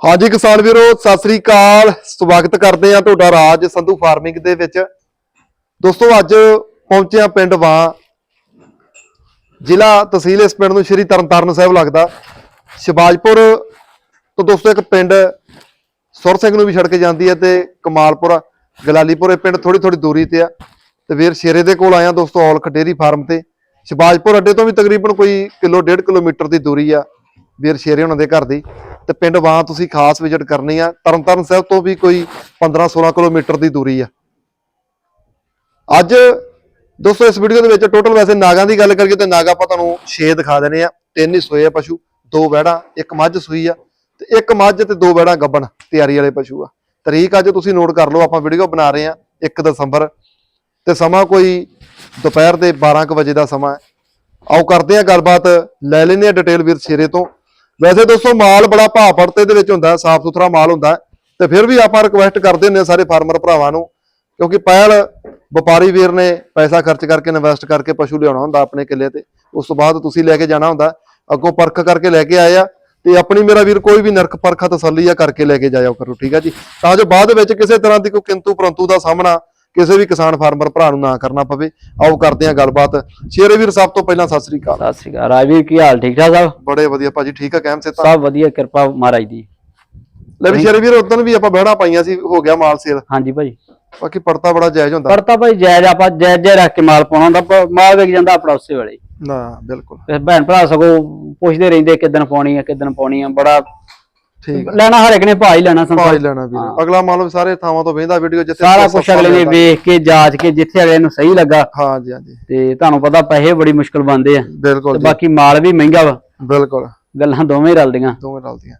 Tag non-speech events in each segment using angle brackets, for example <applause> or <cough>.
ਹਾਂਜੀ ਕਿਸਾਨ ਵੀਰੋ, ਸਤਿ ਸ੍ਰੀ ਅਕਾਲ। ਸਵਾਗਤ ਕਰਦੇ ਆ ਤੁਹਾਡਾ ਰਾਜ ਸੰਧੂ ਫਾਰਮਿੰਗ ਦੇ ਵਿੱਚ। ਦੋਸਤੋ, ਅੱਜ ਪਹੁੰਚਿਆ ਪਿੰਡ ਵਾਂ। ਜ਼ਿਲ੍ਹਾ ਤਹਿਸੀਲ ਇਸ ਪਿੰਡ ਨੂੰ ਸ਼੍ਰੀ ਤਰਨਤਾਰਨ ਸਾਹਿਬ ਲੱਗਦਾ। ਸ਼ਿਵਾਜਪੁਰ ਤੋਂ ਦੋਸਤੋ, ਇੱਕ ਪਿੰਡ ਸੁਰ ਸਿੰਘ ਨੂੰ ਵੀ ਛੱਡ ਕੇ ਜਾਂਦੀ ਹੈ ਤੇ ਕਮਾਲਪੁਰ, ਗਲਾਲੀਪੁਰ, ਇਹ ਪਿੰਡ ਥੋੜੀ ਥੋੜੀ ਦੂਰੀ ਤੇ ਆ। ਤੇ ਵੀਰ ਸ਼ੇਰੇ ਦੇ ਕੋਲ ਆਇਆ ਦੋਸਤੋ ਔਲਖ ਡੇਰੀ ਫਾਰਮ ਤੇ। ਸ਼ਿਵਾਜਪੁਰ ਅੱਡੇ ਤੋਂ ਵੀ ਤਕਰੀਬਨ ਕੋਈ ਕਿਲੋ, ਡੇਢ ਕਿਲੋਮੀਟਰ ਦੀ ਦੂਰੀ ਆ। ਵੀਰ ਸ਼ੇਰੇ ਉਹਨਾਂ ਦੇ ਘਰ ਦੀ। ਤੇ ਪਿੰਡ ਵਾਂ ਤੁਸੀਂ ਖਾਸ ਵਿਜ਼ਿਟ ਕਰਨੀ ਆ। ਤਰਨਤਾਰਨ ਸਾਹਿਬ ਤੋਂ ਵੀ ਕੋਈ 15 16 ਕਿਲੋਮੀਟਰ ਦੀ ਦੂਰੀ ਆ। ਅੱਜ ਦੋਸਤੋ, ਇਸ ਵੀਡੀਓ ਦੇ ਵਿੱਚ ਟੋਟਲ ਵੈਸੇ ਨਾਗਾਂ ਦੀ ਗੱਲ ਕਰੀਏ ਤੇ ਨਾਗਾ ਆਪਾਂ ਤੁਹਾਨੂੰ 6 ਦਿਖਾ ਦੇਣੇ ਆ। ਤਿੰਨ ਹੀ ਸੋਏ ਆ ਪਸ਼ੂ, ਦੋ ਵਹਿੜਾਂ ਇੱਕ ਮੱਝ ਸੂਈ ਆ ਤੇ ਇੱਕ ਮੱਝ ਤੇ ਦੋ ਵਹਿੜਾਂ ਗੱਬਣ, ਤਿਆਰੀ ਵਾਲੇ ਪਸ਼ੂ ਆ। ਤਰੀਕ ਅੱਜ ਤੁਸੀਂ ਨੋਟ ਕਰ ਲਓ, ਆਪਾਂ ਵੀਡੀਓ ਬਣਾ ਰਹੇ ਆ 1 ਦਸੰਬਰ ਤੇ ਸਮਾਂ ਕੋਈ ਦੁਪਹਿਰ ਦੇ 12 ਕੁ ਵਜੇ ਦਾ ਸਮਾਂ ਹੈ। ਆਓ ਕਰਦੇ ਆ ਗੱਲਬਾਤ, ਲੈ ਲੈਨੇ ਆ ਡਿਟੇਲ ਵੀਰ ਸ਼ੇਰੇ ਤੋਂ। ਵੈਸੇ ਦੋਸਤੋ ਮਾਲ ਬੜਾ ਭਾਅ ਪੜਤੇ ਦੇ ਵਿੱਚ ਹੁੰਦਾ ਸਾਫ਼ ਸੁਥਰਾ ਮਾਲ ਹੁੰਦਾ ਹੈ, ਤੇ ਫਿਰ ਵੀ ਆਪਾਂ ਰਿਕੁਐਸਟ ਕਰਦੇ ਹੁੰਦੇ ਹਾਂ ਸਾਰੇ ਫਾਰਮਰ ਭਰਾਵਾਂ ਨੂੰ ਕਿਉਂਕਿ ਪਹਿਲ ਵਪਾਰੀ ਵੀਰ ਨੇ ਪੈਸਾ ਖਰਚ ਕਰਕੇ ਇਨਵੈਸਟ ਕਰਕੇ ਪਸ਼ੂ ਲਿਆਉਣਾ ਹੁੰਦਾ ਆਪਣੇ ਕਿੱਲੇ ਤੇ ਉਸ ਤੋਂ ਬਾਅਦ ਤੁਸੀਂ ਲੈ ਕੇ ਜਾਣਾ ਹੁੰਦਾ ਅੱਗੋਂ ਪਰਖ ਕਰਕੇ ਲੈ ਕੇ ਆਏ ਆ ਤੇ ਆਪਣੀ ਮੇਰਾ ਵੀਰ ਕੋਈ ਵੀ ਨਰਕ ਪਰਖਾ ਤਸੱਲੀ ਆ ਕਰਕੇ ਲੈ ਕੇ ਜਾਇਆ ਕਰੋ ਠੀਕ ਹੈ ਜੀ? ਤਾਂ ਜੋ ਬਾਅਦ ਵਿੱਚ ਕਿਸੇ ਤਰ੍ਹਾਂ ਦੀ ਕੋਈ ਕਿੰਤੂ ਪਰੰਤੂ ਦਾ ਸਾਹਮਣਾ ਕਿਸੇ ਵੀ ਕਿਸਾਨ ਫਾਰਮਰ ਭਰਾ ਨੂੰ ਨਾ ਕਰਨਾ ਪਵੇ। ਆਓ ਕਰਦੇ ਹਾਂ ਗੱਲਬਾਤ। ਸ਼ੇਰੇ ਵੀਰ ਸਭ ਤੋਂ ਪਹਿਲਾਂ ਸਤਿ ਸ੍ਰੀ ਅਕਾਲ। ਸਤਿ ਸ਼੍ਰੀ ਅਕਾਲ। ਰਾਜਵੀਰ ਕੀ ਹਾਲ? ਠੀਕ ਠਾਕ ਸਭ? ਬੜੇ ਵਧੀਆ ਭਾਜੀ ਠੀਕ ਆ ਕਹਿਮ ਸੇ ਤਾਂ? ਸਭ ਵਧੀਆ ਕਿਰਪਾ ਮਹਾਰਾਜ ਦੀ। ਲੈ ਵੀ ਸ਼ੇਰੇ ਵੀਰ ਉਦੋਂ ਵੀ ਆਪਾਂ ਬਹਿਣਾ ਪਾਈਆਂ ਸੀ ਹੋ ਗਿਆ ਮਾਲ ਸੇਲ। ਹਾਂਜੀ ਭਾਈ ਬਾਕੀ ਪੜਤਾ ਬੜਾ ਜਾਇਜ਼ ਹੁੰਦਾ। ਪਰ ਤਾਂ ਭਾਈ ਜਾਇਜ਼ ਆਪਾਂ ਜਾਇਜ਼ ਜਾਇਜ਼ ਰੱਖ ਕੇ ਮਾਲ ਪਾਉਣਾ ਹੁੰਦਾ ਮਾਲ ਵਿਕ ਜਾਂਦਾ ਆਪਣਾ ਉਸੇ ਵੇਲੇ। ਨਾ ਬਿਲਕੁਲ। ਭੈਣ ਭਰਾ ਸਗੋਂ ਪੁੱਛਦੇ ਰਹਿੰਦੇ ਕਿਦਨ ਪਾਉਣੀ ਆ ਕਿਦਨ ਪਾਉਣੀ ਆ ਬੜਾ ਠੀਕ ਲੈਣਾ ਹਰ ਇੱਕ ਨੇ ਭਾਅ ਹੀ ਲੈਣਾ ਭਾਈ ਸੰਸਾਰ ਲੈਣਾ ਵੀਰ। ਅਗਲਾ ਵੀ ਸਾਰੇ ਥਾਵਾਂ ਤੋਂ ਵੇਂਦਾ ਵੀਡੀਓ ਜਿੱਥੇ ਸਾਰਾ ਸਸਤਾ ਕੁਝ ਅਗਲੇ ਨੇ ਮਿਲਦਾ। ਵੇਖ ਕੇ ਜਾਂਚ ਕੇ ਜਿੱਥੇ ਅਗਲੇ ਨੂੰ ਸਹੀ ਲੱਗਾ। ਹਾਂਜੀ ਹਾਂਜੀ। ਤੇ ਤੁਹਾਨੂੰ ਪਤਾ ਪੈਸੇ ਬੜੀ ਮੁਸ਼ਕਲ ਬਣਦੇ ਆ। ਬਿਲਕੁਲ ਤੇ ਜੀ। ਬਾਕੀ ਮਾਲ ਵੀ ਮਹਿੰਗਾ ਵਾ। ਬਿਲਕੁਲ। ਗੱਲਾਂ ਦੋਵੇਂ ਰਲਦੀਆਂ। ਦੋਵੇਂ ਰਲਦੀਆਂ।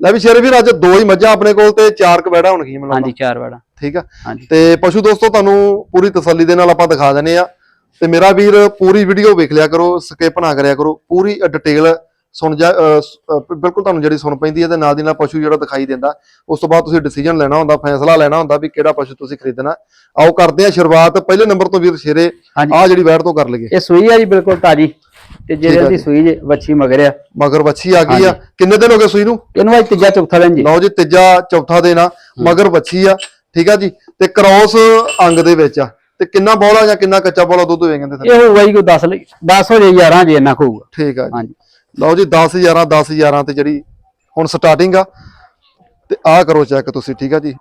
ਲੈ ਵੀ ਸ਼ੇਰੇ ਵੀਰ ਅੱਜ ਦੋ ਹੀ ਮੱਝਾਂ ਆਪਣੇ ਕੋਲ ਤੇ ਚਾਰ ਕਬੈੜਾ ਹੋਣਗੀਆਂ ਮੈਨੂੰ ਹਾਂਜੀ ਚਾਰ ਵਾੜਾ ਠੀਕ ਆ। ਹਾਂਜੀ। ਤੇ ਪਸ਼ੂ ਦੋਸਤੋ ਤੁਹਾਨੂੰ ਪੂਰੀ ਤਸੱਲੀ ਦੇ ਨਾਲ ਆਪਾਂ ਦਿਖਾ ਦਿੰਨੇ ਆ। ਤੇ ਮੇਰਾ ਵੀਰ ਪੂਰੀ ਵੀਡੀਓ ਵੇਖ ਲਿਆ ਕਰੋ ਸਕਿਪ ਨਾ ਕਰਿਆ ਕਰੋ। ਪੂਰੀ ਡਿਟੇਲ ਸੁਣ ਜਾ ਬਿਲਕੁਲ ਤੁਹਾਨੂੰ ਜਿਹੜੀ ਸੁਣ ਪੈਂਦੀ ਹੈ ਤੇ ਨਾਲ ਦੀ ਨਾਲ ਪਸ਼ੂ ਜਿਹੜਾ ਦਿਖਾਈ ਦਿੰਦਾ ਉਸ ਤੋਂ ਬਾਅਦ ਤੁਸੀਂ ਡਿਸੀਜਨ ਲੈਣਾ ਹੁੰਦਾ ਫੈਸਲਾ ਲੈਣਾ ਹੁੰਦਾ ਵੀ ਕਿਹੜਾ ਪਸ਼ੂ ਤੁਸੀਂ ਖਰੀਦਣਾ। ਆਓ ਕਰਦੇ ਆ ਸ਼ੁਰੂਆਤ ਪਹਿਲੇ ਨੰਬਰ ਤੋਂ ਵੀਰ ਸ਼ੇਰੇ ਆ ਜਿਹੜੀ ਵੈਟ ਤੋਂ ਕਰ ਲਈਏ। ਇਹ ਸੂਈ ਆ ਜੀ ਬਿਲਕੁਲ ਤਾਜੀ। ਤੇ ਜਿਹੜੇ ਦੀ ਜੀ। ਸੂਈ ਜੇ ਵੱਛੀ ਮਗਰ ਆ। ਮਗਰ ਵੱਛੀ ਆ ਗਈ ਆ। ਕਿੰਨੇ ਦਿਨ ਹੋ ਗਏ ਸੂਈ ਨੂੰ? ਇਹਨੂੰ ਅੱਜ ਤੀਜਾ ਚੌਥਾ ਦਿਨ ਜੀ। ਲਓ ਜੀ ਤੀਜਾ ਚੌਥਾ ਦਿਨ ਆ ਮਗਰ ਵੱਛੀ ਆ ਠੀਕ ਆ ਜੀ। ਤੇ ਕ੍ਰੋਸ ਅੰਗ ਦੇ ਵਿੱਚ ਆ। ਤੇ ਕਿੰਨਾ ਬੋਲਾ ਜਾਂ ਕਿੰਨਾ ਕੱਚਾ ਬੋਲਾ ਦੁੱਧ ਕਹਿੰਦੇ ਥੱਲੇ? ਇਹ ਹੋਊਗਾ ਜੀ ਕੋਈ 10 ਲਈ 10 ਹੋ ਜਾਏ 11 ਜੇ ਇੰਨਾ ਹੋਊਗਾ। ਠੀਕ ਆ ਜੀ। ਹਾਂਜੀ। ਲਓ ਜੀ 10 11 10 11 ਤੇ ਜਿਹੜੀ ਹੁਣ ਸਟਾਰਟਿੰਗ ਆ। ਤੇ ਆਹ ਕਰੋ ਚੈੱਕ ਤੁਸੀਂ ਠੀਕ ਆ ਜੀ।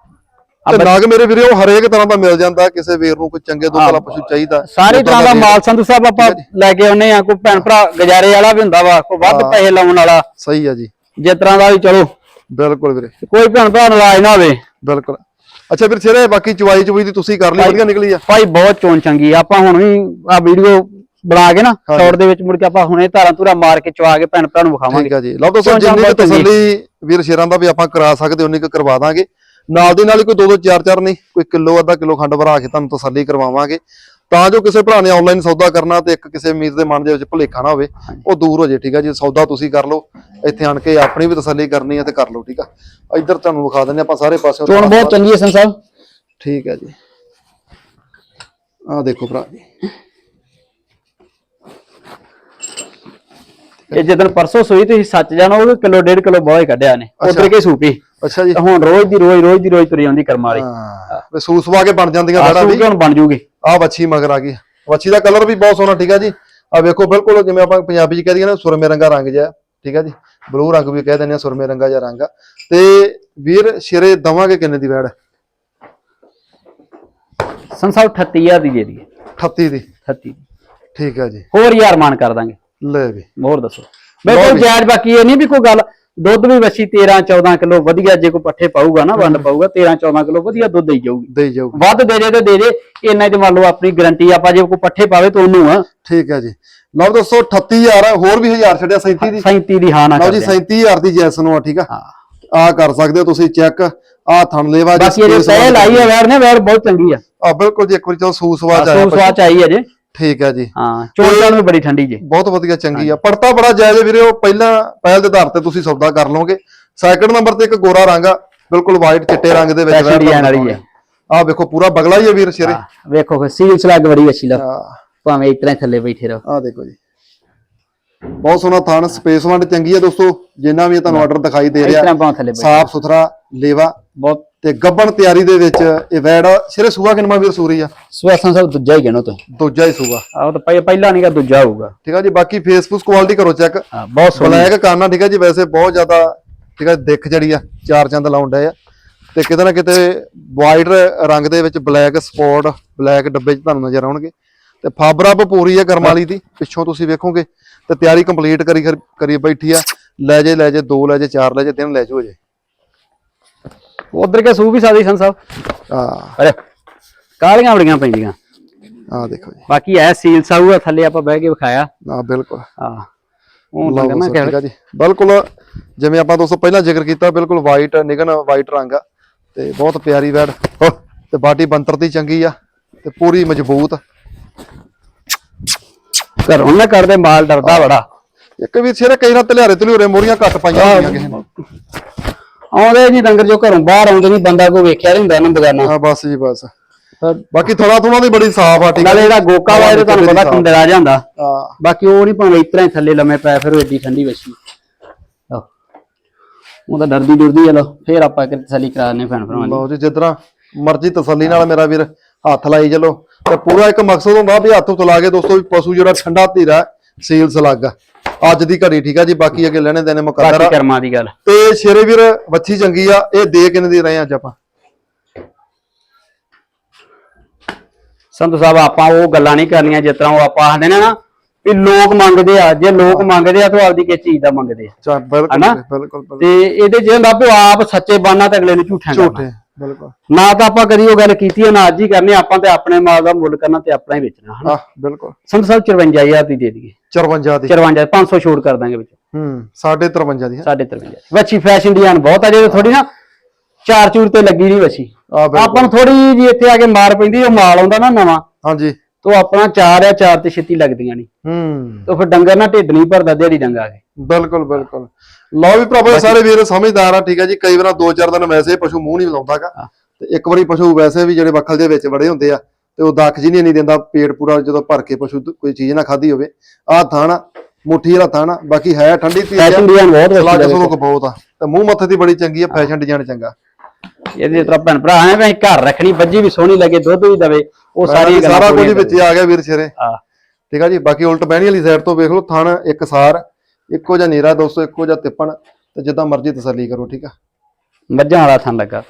ਤੇ ਨਾਗ ਮੇਰੇ ਵੀਰੇ ਉਹ ਹਰੇਕ ਤਰ੍ਹਾਂ ਦਾ ਮਿਲ ਜਾਂਦਾ ਕਿਸੇ ਵੀਰ ਨੂੰ ਕੋਈ ਚੰਗੇ ਦੁੱਧ ਵਾਲਾ ਪਸ਼ੂ ਚਾਹੀਦਾ ਸਾਰੀ ਤਰ੍ਹਾਂ ਦਾ। ਮਾਲ ਸੰਧੂ ਸਾਹਿਬ ਆਪਾਂ ਲੈ ਕੇ ਆਉਨੇ ਆ ਕੋਈ ਭੈਣ ਭਰਾ ਗੁਜ਼ਾਰੇ ਵਾਲਾ ਵੀ ਹੁੰਦਾ ਵਾ ਕੋਈ ਵੱਧ। ਪੈਸੇ ਲਾਉਣ ਵਾਲਾ। ਸਹੀ ਆ ਜੀ। ਜਿਸ ਤਰ੍ਹਾਂ ਦਾ ਵੀ ਚਲੋ। ਬਿਲਕੁਲ ਵੀਰੇ। ਕੋਈ ਭੈਣ ਭਰਾ ਨਾਰਾਜ਼ ਨਾ ਹੋਵੇ। ਬਿਲਕੁਲ। ਅੱਛਾ ਵੀਰ ਸਿਰੇ ਬਾਕੀ ਚਵਾਈ ਚਵਾਈ ਦੀ ਤੁਸੀਂ ਕਰ ਲਈ ਵਧੀਆ ਨਿਕਲੀ ਆ। ਭਾਈ ਬਹੁਤ ਚੋਣ ਚੰਗੀ ਆ। ਆਪਾਂ ਹੁਣ ਵੀ ਆ ਵੀਡੀਓ ਬਣਾ ਕੇ ਨਾ ਸ਼ਾਰਟ ਦੇ ਵਿੱਚ ਮੁੜ ਕੇ ਆਪਾਂ ਹੁਣੇ ਧਾਰਾਂ ਧੂਰਾ ਮਾਰ ਕੇ ਚਵਾ ਕੇ ਭੈਣ ਭਰਾ ਨੂੰ ਵਿਖਾਵਾਂਗੇ। ਠੀਕ ਆ ਜੀ। ਲਓ ਦੋਸਤੋ ਜਿੰਨੀ ਕੁ। ਤਸੱਲੀ ਵੀਰ ਸ਼ੇਰਾਂ ਦਾ ਵੀ ਆਪਾਂ ਕਰਾ ਸਕਦੇ ਉਨੀ ਕੁ ਕਰਵਾ ਦਾਂਗੇ। ਨਾਲ ਦੀ ਨਾਲ ਹੀ ਕੋਈ ਦੋ ਦੋ ਚਾਰ ਚਾਰ ਨਹੀਂ ਕੋਈ ਕਿਲੋ ਅੱਧਾ ਕਿਲੋ ਖੰਡ ਭਰਾ ਕੇ ਤੁਹਾਨੂੰ ਤਸੱਲੀ ਕਰਵਾਵਾਂਗੇ। ਤਾਂ ਜੋ ਕਿਸੇ ਭਰਾ ਨੇ ਆਨਲਾਈਨ ਸੌਦਾ ਕਰਨਾ ਤੇ ਇੱਕ ਕਿਸੇ ਅਮੀਰ ਦੇ ਮਨ ਦੇ ਵਿੱਚ ਭੁਲੇਖਾ ਨਾ ਹੋਵੇ ਉਹ ਦੂਰ ਹੋ ਜੇ ਠੀਕ ਆ ਜੀ। ਸੌਦਾ ਤੁਸੀਂ ਕਰ ਲਓ ਇੱਥੇ ਆਣ ਕੇ ਆਪਣੀ ਵੀ ਤਸੱਲੀ ਕਰਨੀ ਹੈ ਤੇ ਕਰ ਲਓ ਠੀਕ ਆ। ਇੱਧਰ ਤੁਹਾਨੂੰ ਵਿਖਾ ਦਿੰਦੇ ਆਪਾਂ ਸਾਰੇ ਪਾਸੇ ਚੋਣ ਬਹੁਤ ਚੰਗੀ ਹੈ ਸੰਧੂ ਸਾਹਿਬ ਠੀਕ ਹੈ ਜੀ। ਆਹ ਦੇਖੋ ਭਰਾ ਜੀ। ਇਹ ਜਦੋਂ ਪਰਸੋਂ ਸੋਈ ਤੁਸੀਂ ਸੱਚ ਜਾਣੋ ਉਹ ਕਿਲੋ ਡੇਢ ਕਿਲੋ ਬਹੁਤ ਹੀ ਕੱਢਿਆ ਨੇ। ਉਧਰ ਕੇ ਸੂਪੀ। ਅੱਛਾ ਜੀ। ਹੁਣ ਰੋਜ਼ ਦੀ ਰੋਜ਼ ਰੋਜ਼ ਦੀ ਰੋਜ਼ ਤੁਰੀ ਆਉਂਦੀ ਕਰਮ ਵਾਲੀ। ਹਾਂ। ਵੇ ਸੂਸਵਾ ਕੇ ਬਣ ਜਾਂਦੀਆਂ ਬੜਾ ਵੀ ਹੁਣ ਬਣ ਜੂਗੀ? ਆ ਵੱਛੀ ਮਗਰ ਆ ਗਈ। ਵੱਛੀ ਦਾ ਕਲਰ ਵੀ ਬਹੁਤ ਸੋਹਣਾ ਠੀਕ ਆ ਜੀ। ਆ ਵੇਖੋ ਬਿਲਕੁਲ ਜਿਵੇਂ ਆਪਾਂ ਪੰਜਾਬੀ ਚ ਕਹਿ ਦਈਏ ਨਾ ਸੁਰਮੇ ਰੰਗਾ ਰੰਗ ਜਿਹਾ ਠੀਕ ਆ ਜੀ। ਬਲੂ ਰੰਗ ਵੀ ਕਹਿ ਦਿੰਦੇ ਆ ਸੁਰਮੇ ਰੰਗਾ ਜਿਹਾ ਰੰਗ ਤੇ ਵੀਰ ਸ਼ੇਰੇ ਦਵਾਂਗੇ ਕਿੰਨੇ ਦੀ ਵੈੜ ਸੰਸਾਰ 38000 ਦੀ ਦੇ ਦਈਏ। 38 ਦੀ। 38 ਠੀਕ ਆ ਜੀ। ਹੋਰ ਯਾਰ ਮਾਨ ਕਰ ਦਾਂਗੇ। ਲੈ ਵੀ। ਹੋਰ ਦੱਸੋ। ਮੇਰੇ ਕੋਲ ਜਾਇਜ਼ ਬਾਕੀ ਇਹ ਨਹੀਂ ਵੀ ਕੋਈ ਗੱਲ ਦੁੱਧ ਵੀ ਵੱਛੀ 13 14 ਕਿਲੋ ਵਧੀਆ ਜੇ ਕੋਈ ਪੱਠੇ ਪਾਊਗਾ ਨਾ ਵੰਡ ਪਾਊਗਾ 13 14 ਕਿਲੋ ਵਧੀਆ ਦੁੱਧ ਦੇਈ ਜਾਊਗੀ। ਦੇਈ ਜਾਊਗੀ। ਵੱਧ ਦੇ ਦੇ ਤੇ ਦੇ ਦੇ ਇੰਨਾ ਹੀ ਤੇ ਮੰਨ ਲਓ ਆਪਣੀ ਗਾਰੰਟੀ ਆਪਾਂ ਜੇ ਕੋਈ ਪੱਠੇ ਪਾਵੇ ਤਾਂ ਉਹਨੂੰ ਆ। ਠੀਕ ਆ ਜੀ। ਲਓ ਦੋਸਤੋ 38000 ਆ, ਹੋਰ ਵੀ 1000 ਛੱਡਿਆ 37 ਦੀ। 37 ਦੀ ਹਾਂ ਨਾ ਲਓ ਜੀ ਕਰਦੇ 37000 ਦੀ ਜੈਸ ਨੂੰ ਆ ਠੀਕ ਆ? ਹਾਂ। ਆ ਕਰ ਸਕਦੇ ਹੋ ਤੁਸੀਂ ਚੈੱਕ। ਆ ਥਣ ਲੈਵਾ ਜੀ ਬਾਕੀ ਇਹਦੇ ਪਹਿਲ ਆਈ ਹੈ ਵੈਰ ਨੇ ਵੈਰ ਬਹੁਤ ਚੰਗੀ ਆ। ਆ ਬਿਲਕੁਲ ਜੀ ਇੱਕ ਵਾਰੀ ਚਲੋ ਸੂਸਵਾ ਚ ਆਇਆ ਸੋ ਸਵਾਚ ਆਈ ਹੈ ਜੇ। ਠੀਕ ਆ ਜੀ। ਹਾਂ ਚੋਣ ਵੀ ਬੜੀ ਠੰਡੀ ਜੇ। ਬਹੁਤ ਵਧੀਆ ਚੰਗੀ ਆ। ਪੜਤਾ ਬੜਾ ਜਾਇਜ਼ ਵੀਰੇ ਉਹ ਪਹਿਲਾਂ ਪਹਿਲ ਦੇ ਆਧਾਰ ਤੇ ਤੁਸੀਂ ਸੌਦਾ ਕਰ ਲਓਗੇ। ਸੈਕੰਡ ਨੰਬਰ ਤੇ ਇੱਕ ਗੋਰਾ ਰੰਗ ਆ ਬਿਲਕੁਲ ਵਾਈਟ ਚਿੱਟੇ ਰੰਗ ਦੇ ਵਿੱਚ design ਵਾਲੀ ਹੈ। ਆ। ਵੇਖੋ ਪੂਰਾ ਬਗਲਾ ਹੀ ਆ ਵੀਰ ਸ਼ੇਰੇ। ਵੇਖੋ ਸੀਲ ਸਲੱਗ ਬੜੀ ਅੱਛੀ ਲਾ ਭਾਵੇਂ ਇਤਨਾ ਥੱਲੇ ਬੈਠੇ ਰਹੋ। ਆ ਦੇਖੋ ਜੀ। ਬਹੁਤ ਸੋਹਣਾ ਥਣ ਸਪੇਸ ਵੰਡ ਚੰਗੀ ਆ ਦੋਸਤੋ। ਜਿੰਨਾ ਵੀ ਤੁਹਾਨੂੰ ਆਰਡਰ ਦਿਖਾਈ ਦੇ ਰਿਹਾ ਸਾਫ਼ ਸੁਥਰਾ ਲੇਵਾ। ਬਹੁਤ ਤੇ ਗੱਬਣ ਤਿਆਰੀ ਦੇ ਵਿੱਚ ਇਹ ਵੈੜ ਸਿਰੇ ਸੂਆ ਕਿਨਮਾ ਵੀਰ ਸੂਰੀ ਆ? ਸੁਆਸਾਂ ਸਭ ਦੂਜਾ ਹੀ ਗਿਣੋ ਤੁਸੀਂ ਦੂਜਾ ਹੀ ਸੂਆ। ਆਹ ਤਾਂ ਪਹਿ- ਪਹਿਲਾ ਨਹੀਂਗਾ ਦੂਜਾ ਹੋਊਗਾ। ਠੀਕ ਆ ਜੀ ਬਾਕੀ ਫੇਸਬੁੱਕ ਕੁਆਲਿਟੀ ਕਰੋ ਚੈੱਕ ਹਾਂ ਬਹੁਤ ਸੋਹਣਾ। ਬਲੈਕ ਕਾਨਾ ਠੀਕ ਆ ਜੀ ਵੈਸੇ ਬਹੁਤ ਜ਼ਿਆਦਾ ਠੀਕ ਆ ਦਿੱਖ ਜਿਹੜੀ ਆ ਚਾਰ ਚੰਦ ਲਾਉਣ ਡਏ ਆ। ਤੇ ਕਿਤੇ ਨਾ ਕਿਤੇ ਵਾਈਟ ਰੰਗ ਦੇ ਵਿੱਚ ਬਲੈਕ ਸਪੌਟ ਬਲੈਕ ਡੱਬੇ 'ਚ ਤੁਹਾਨੂੰ ਨਜ਼ਰ ਆਉਣਗੇ। ਤੇ ਫਾਬਰਾ ਪੂਰੀ ਆ ਕਰਮਾਲੀ ਦੀ ਪਿੱਛੋਂ ਤੁਸੀਂ ਵੇਖੋਗੇ। ਤੇ ਤਿਆਰੀ ਕੰਪਲੀਟ ਕਰੀ ਕਰੀ ਬੈਠੀ ਆ। ਲੈ ਜੇ ਲੈ ਜੇ ਦੋ ਲੈ ਜੇ ਚਾਰ ਲੈ ਜੇ ਤਿੰਨ ਲੈ ਜੋ ਜੇ ਉਧਰ ਕੇ ਸੂ ਵੀ ਸਾਦੀ ਸੰ ਸਾਹਿਬ ਅਰੇ ਕਾਲੀਆਂ ਬੜੀਆਂ ਪੈਂਦੀਆਂ। ਆ ਦੇਖੋ ਜੀ। ਬਾਕੀ ਐ ਸੀਲ ਸਾਊ ਆ ਥੱਲੇ ਆਪਾਂ ਬਹਿ ਕੇ ਵਿਖਾਇਆ। ਆ ਬਿਲਕੁਲ। ਆ ਉਹ ਦੋਸਤੋ, ਠੀਕ ਆ ਜੀ। ਬਿਲਕੁਲ ਜਿਵੇਂ ਆਪਾਂ ਦੋਸਤੋ ਪਹਿਲਾਂ ਜ਼ਿਕਰ ਕੀਤਾ ਬਿਲਕੁਲ ਵਾਈਟ ਨਿਗਨ ਵਾਈਟ ਰੰਗ ਆ। ਤੇ ਬਹੁਤ ਪਿਆਰੀ ਵੈੜ। ਤੇ ਬਾਡੀ ਬੰਤਰ ਦੀ ਚੰਗੀ ਆ। ਤੇ ਪੂਰੀ ਮਜ਼ਬੂਤ। ਘਰੋਂ ਨਾ ਕਰਦੇ ਮਾਲ ਡਰਦਾ ਬੜਾ। ਇੱਕ ਵੀ ਸਿਰੇ ਕਈ ਨਾ ਤਲਿਆਰੇ ਤਲਿਉਰੇ ਮੋਰੀਆਂ ਘੱਟ ਪਾਈਆਂ ਹੁੰਦੀਆਂ ਕਿਸੇ ਨੇ। ਆਉਂਦੇ ਜੀ ਡੰਗਰ ਜੋ ਘਰੋਂ ਬਾਹਰ ਆਉਂਦੇ ਨਹੀਂ ਬੰਦਾ ਕੋਈ ਵੇਖਿਆ ਨਹੀਂ ਹੁੰਦਾ ਨਾ ਬਗਾਨਾ। ਹਾਂ ਬਸ ਜੀ ਬਸ। ਬਾਕੀ ਥੋੜਾ ਥੋੜਾ ਦੀ ਬੜੀ ਸਾਫ਼ ਆ ਠੀਕ ਨਾਲੇ ਇਹਦਾ ਗੋਕਾ ਵਾ ਇਹਦੇ ਤੁਹਾਨੂੰ ਪਤਾ ਆ ਜਾਂਦਾ ਹਾਂ। ਬਾਕੀ ਉਹ ਨਹੀਂ ਭਾਵੇਂ ਇਤਰਾ ਹੀ ਥੱਲੇ ਲੰਮੇ ਪੈ ਫਿਰ ਏਡੀ ਠੰਡੀ ਵਸੀ ਉਹ ਤਾਂ ਡਰਦੀ ਡਰਦੀ ਚਲੋ ਫੇਰ ਆਪਾਂ ਇੱਕ ਤਸੱਲੀ ਕਰਾਣੇ ਭੈਣ ਭਰਾਵਾਂ ਲਓ ਜੀ ਜਿੱਦਾਂ ਮਰਜ਼ੀ ਤਸੱਲੀ ਨਾਲ ਮੇਰਾ ਵੀਰ ਹੱਥ ਲਾਈ ਚਲੋ। ਤੇ ਪੂਰਾ ਇੱਕ ਮਕਸਦ ਹੁੰਦਾ ਵੀ ਹੱਥ ਤੋਂ ਲਾ ਕੇ ਦੋਸਤੋ ਵੀ ਪਸ਼ੂ ਜਿਹੜਾ ਠੰਡਾ ਧੀਰਾ ਸੀਲਸ ਲੱਗਾ ਅੱਜ ਦੀ ਘੜੀ ਠੀਕ ਆ ਜੀ? ਬਾਕੀ ਅੱਗੇ ਲੈਣੇ ਦੇਣੇ ਮੁਕੱਦਰ ਬਾਕੀ ਆ ਕਰਮਾਂ ਦੀ ਗੱਲ। ਤੇ ਸ਼ੇਰੇ ਵੀਰ ਵੱਛੀ ਚੰਗੀ ਆ ਇਹ ਦੇ ਕਿੰਨੇ ਦੀ ਰਹੇ ਅੱਜ ਆਪਾਂ? ਸੰਧੂ ਸਾਹਿਬ ਆਪਾਂ ਉਹ ਗੱਲਾਂ ਨਹੀਂ ਕਰਨੀਆਂ ਜਿਸ ਤਰ੍ਹਾਂ ਉਹ ਆਪਾਂ ਆਖਦੇ ਨੇ ਨਾ ਵੀ ਲੋਕ ਮੰਗਦੇ ਆ ਜੇ ਲੋਕ ਮੰਗਦੇ ਆ ਤਾਂ ਆਪਦੀ ਕਿਸ ਚੀਜ਼ ਦਾ ਮੰਗਦੇ ਆ। ਚਾ ਬਿਲਕੁਲ ਹਨਾ? ਬਿਲਕੁਲ ਬਿਲਕੁਲ। ਤੇ ਇਹਦੇ ਜੇ ਹੁੰਦਾ ਵੀ ਉਹ ਆਪ ਸੱਚੇ ਬਾਨਾ ਤੇ ਅਗਲੇ ਨੂੰ ਝੂਠਾ ਝੂਠੇ। ਬਿਲਕੁਲ। ਨਾ ਤਾਂ ਆਪਾਂ ਕਦੀ ਉਹ ਗੱਲ ਕੀਤੀ ਹੈ ਨਾ ਅੱਜ ਹੀ ਕਰਨੀ ਆਪਾਂ ਤੇ ਆਪਣੇ ਮਾਲ ਦਾ ਮੁੱਲ ਕਰਨਾ ਤੇ ਆਪਣਾ ਹੀ ਵੇਚਣਾ ਹਨਾ? ਬਿਲਕੁਲ। ਸੰਧੂ ਸਾਹਿਬ 54000 ਦੀ ਦੇ ਦਈਏ। 54 ਦੀ। 54 500 ਛੋੜ ਕਰ ਦਾਂਗੇ ਵਿੱਚ। ਹੂੰ 53 ਦੀ ਹੈ। ਸਾਢੇ 53 ਵੱਛੀ ਫੈਸ਼ਨ ਡਿਜ਼ਾਈਨ ਬਹੁਤ ਆ ਜੇ ਥੋੜੀ ਨਾ ਚਾਰ ਚੂਰ ਤੇ ਲੱਗੀ ਨਹੀਂ ਵੱਛੀ। ਆ ਆਪਾਂ ਨੂੰ ਥੋੜੀ ਜੀ ਇੱਥੇ ਆ ਕੇ ਮਾਰ ਪੈਂਦੀ ਉਹ ਮਾਲ ਆਉਂਦਾ ਨਾ ਨਵਾਂ ਹਾਂਜੀ। ਤੋਂ ਆਪਣਾ ਚਾਰ ਆ ਚਾਰ ਤੇ ਛੇਤੀ ਲੱਗਦੀਆਂ ਨਹੀਂ। ਹੂੰ। ਤੋਂ ਫਿਰ ਡੰਗਰ ਨਾ ਢਿੱਡ ਨਹੀਂ ਭਰਦਾ ਦਿਹਾੜੀ ਡੰਗਾ ਕੇ। ਬਿਲਕੁਲ ਬਿਲਕੁਲ। ਲਓ ਵੀ ਇਹ ਸਾਰੇ ਵੀਰ ਸਮਝਦਾਰ ਆ ਠੀਕ ਹੈ ਜੀ। ਕਈ ਵਾਰ ਦੋ ਚਾਰ ਦਿਨ ਵੈਸੇ ਪਸ਼ੂ ਮੂੰਹ ਨਹੀਂ ਲਾਉਂਦਾਗਾ। ਤੇ ਇੱਕ ਵਾਰੀ ਪਸ਼ੂ ਵੈਸੇ ਵੀ ਜਿਹੜੇ ਵੱਖਲ ਦੇ ਵਿੱਚ ਵੜੇ ਹੁੰਦੇ ਆ ਤੇ ਉਹ ਦਾਖ ਜੀ ਨਹੀਂ ਨਹੀਂ ਦਿੰਦਾ ਪੇਟ ਪੂਰਾ ਜਦੋਂ ਭਰ ਕੇ ਪਸ਼ੂ ਕੋਈ ਚੀਜ਼ ਨਾ ਖਾਧੀ ਹੋਵੇ। ਆਹ ਥਾਣਾ ਮੁੱਠੀ ਵਾਲਾ ਥਾਣਾ ਬਾਕੀ ਹੈ ਠੰਡੀ ਧੀ ਫੈਸ਼ਨ ਡਿਜ਼ਾਈਨ ਬਹੁਤ ਸਲਾਹ ਵੱਛੀ ਸਲੂਕ ਬਹੁਤ ਆ। ਤੇ ਮੂੰਹ ਮੱਥੇ ਦੀ ਬੜੀ ਚੰਗੀ ਆ ਫੈਸ਼ਨ ਡਿਜ਼ਾਈਨ ਚੰਗਾ। ਇਹਦੇ ਤਰ੍ਹਾਂ ਭੈਣ ਭਰਾ ਐ ਵੀ ਘਰ ਰੱਖਣੀ ਬੱਜੀ ਵੀ ਸੋਹਣੀ ਲੱਗੇ ਦੁੱਧ ਵੀ ਦਵੇ ਉਹ ਗੱਲਾਂ ਸਾਰਾ ਕੁਝ ਵਿੱਚ ਆ ਗਿਆ ਵੀਰ ਸਿਰੇ ਆ ਠੀਕ ਆ ਜੀ ਬਾਕੀ ਉਲਟ ਬਹਿਣੀ ਵਾਲੀ ਸਾਈਡ ਤੋਂ ਵੇਖ ਲਓ ਥਣ ਇੱਕ ਸਾਰ। ਇੱਕੋ ਜਿਹਾ ਨੀਰਾ ਦੋਸਤੋ ਇੱਕੋ ਜਿਹਾ ਤਿੱਪਣ ਤੇ ਜਿੱਦਾਂ ਮਰਜ਼ੀ ਤਸੱਲੀ ਕਰੋ ਠੀਕ ਆ? ਮੱਝਾਂ ਵਾਲਾ ਥਣ ਲੱਗਾ।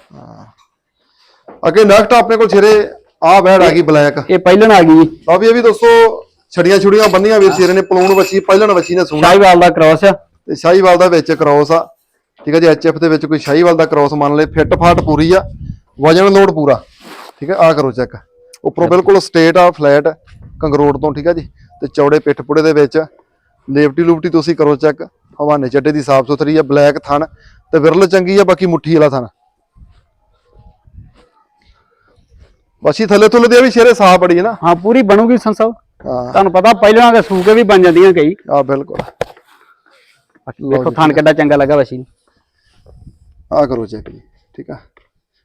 ਅੱਗੇ ਨੈਕਸਟ ਆਪਣੇ ਕੋਲ ਸਿਰੇ ਆ ਬੈੜ ਆ ਗਈ ਬਲੈਕ। ਇਹ ਪਹਿਲਣ ਆ ਗਈ। ਆ ਵੀ ਇਹ ਵੀ ਦੋਸਤੋ ਛੜੀਆਂ ਛੁੜੀਆਂ ਬੰਨੀਆਂ ਵੀਰ ਸਿਰੇ ਨੇ ਪਲੂਣ ਵੱਛੀ ਪਹਿਲਣ ਵੱਛੀ ਨੇ ਸੋਣਾ ਸ਼ਾਹੀਵਾਲ ਦਾ ਕ੍ਰਾਸ ਆ। ਤੇ ਸ਼ਾਹੀਵਾਲ ਦਾ ਵਿੱਚ ਕ੍ਰੋਸ ਆ। ਠੀਕ ਆ ਜੀ ਐਚਐਫ ਦੇ ਵਿੱਚ ਕੋਈ ਸ਼ਾਹੀਵਾਲ ਦਾ ਕ੍ਰੋਸ ਮੰਨ ਲਏ ਫਿੱਟ ਫਾਟ ਪੂਰੀ ਆ ਵਜਨ ਲੋਡ ਪੂਰਾ। ਠੀਕ ਆ ਆ ਕਰੋ ਚੈੱਕ ਉੱਪਰੋਂ ਬਿਲਕੁਲ ਸਟੇਟ ਆ ਫਲੈਟ ਕੰਗਰੋੜ ਤੋਂ ਠੀਕ ਆ ਜੀ। ਤੇ ਚੌੜੇ ਪਿੱਠ ਪੁੜੇ ਦੇ ਵਿੱਚ ਲੇਵਟੀ ਲੂਪਟੀ ਤੁਸੀਂ ਕਰੋ ਚੈੱਕ ਹਵਾਨੇ ਚੱਡੇ ਦੀ ਸਾਫ਼ ਸੁਥਰੀ ਆ ਬਲੈਕ ਥਣ ਤੇ ਵਿਰਲ ਚੰਗੀ ਆ ਬਾਕੀ ਮੁੱਠੀ ਵਾਲਾ ਥਣ। ਵਸੀ ਥੱਲੇ ਥੱਲੇ ਦੇ ਵੀ ਸ਼ੇਰੇ ਸਾਫ਼ ਬੜੀ ਹੈ ਨਾ। ਹਾਂ ਪੂਰੀ ਬਣੂਗੀ ਸੰਸਵ ਹਾਂ। ਤੁਹਾਨੂੰ ਪਤਾ ਪਹਿਲਾਂ ਦੇ ਸੂਕੇ ਵੀ ਬਣ ਜਾਂਦੀਆਂ ਕਈ। ਆ ਬਿਲਕੁਲ। ਦੇਖੋ ਥਣ ਕਿੱਡਾ ਚੰਗਾ ਲੱਗਾ ਨੂੰ ਆ ਕਰੋ ਚੈੱਕ ਜੀ ਠੀਕ ਆ।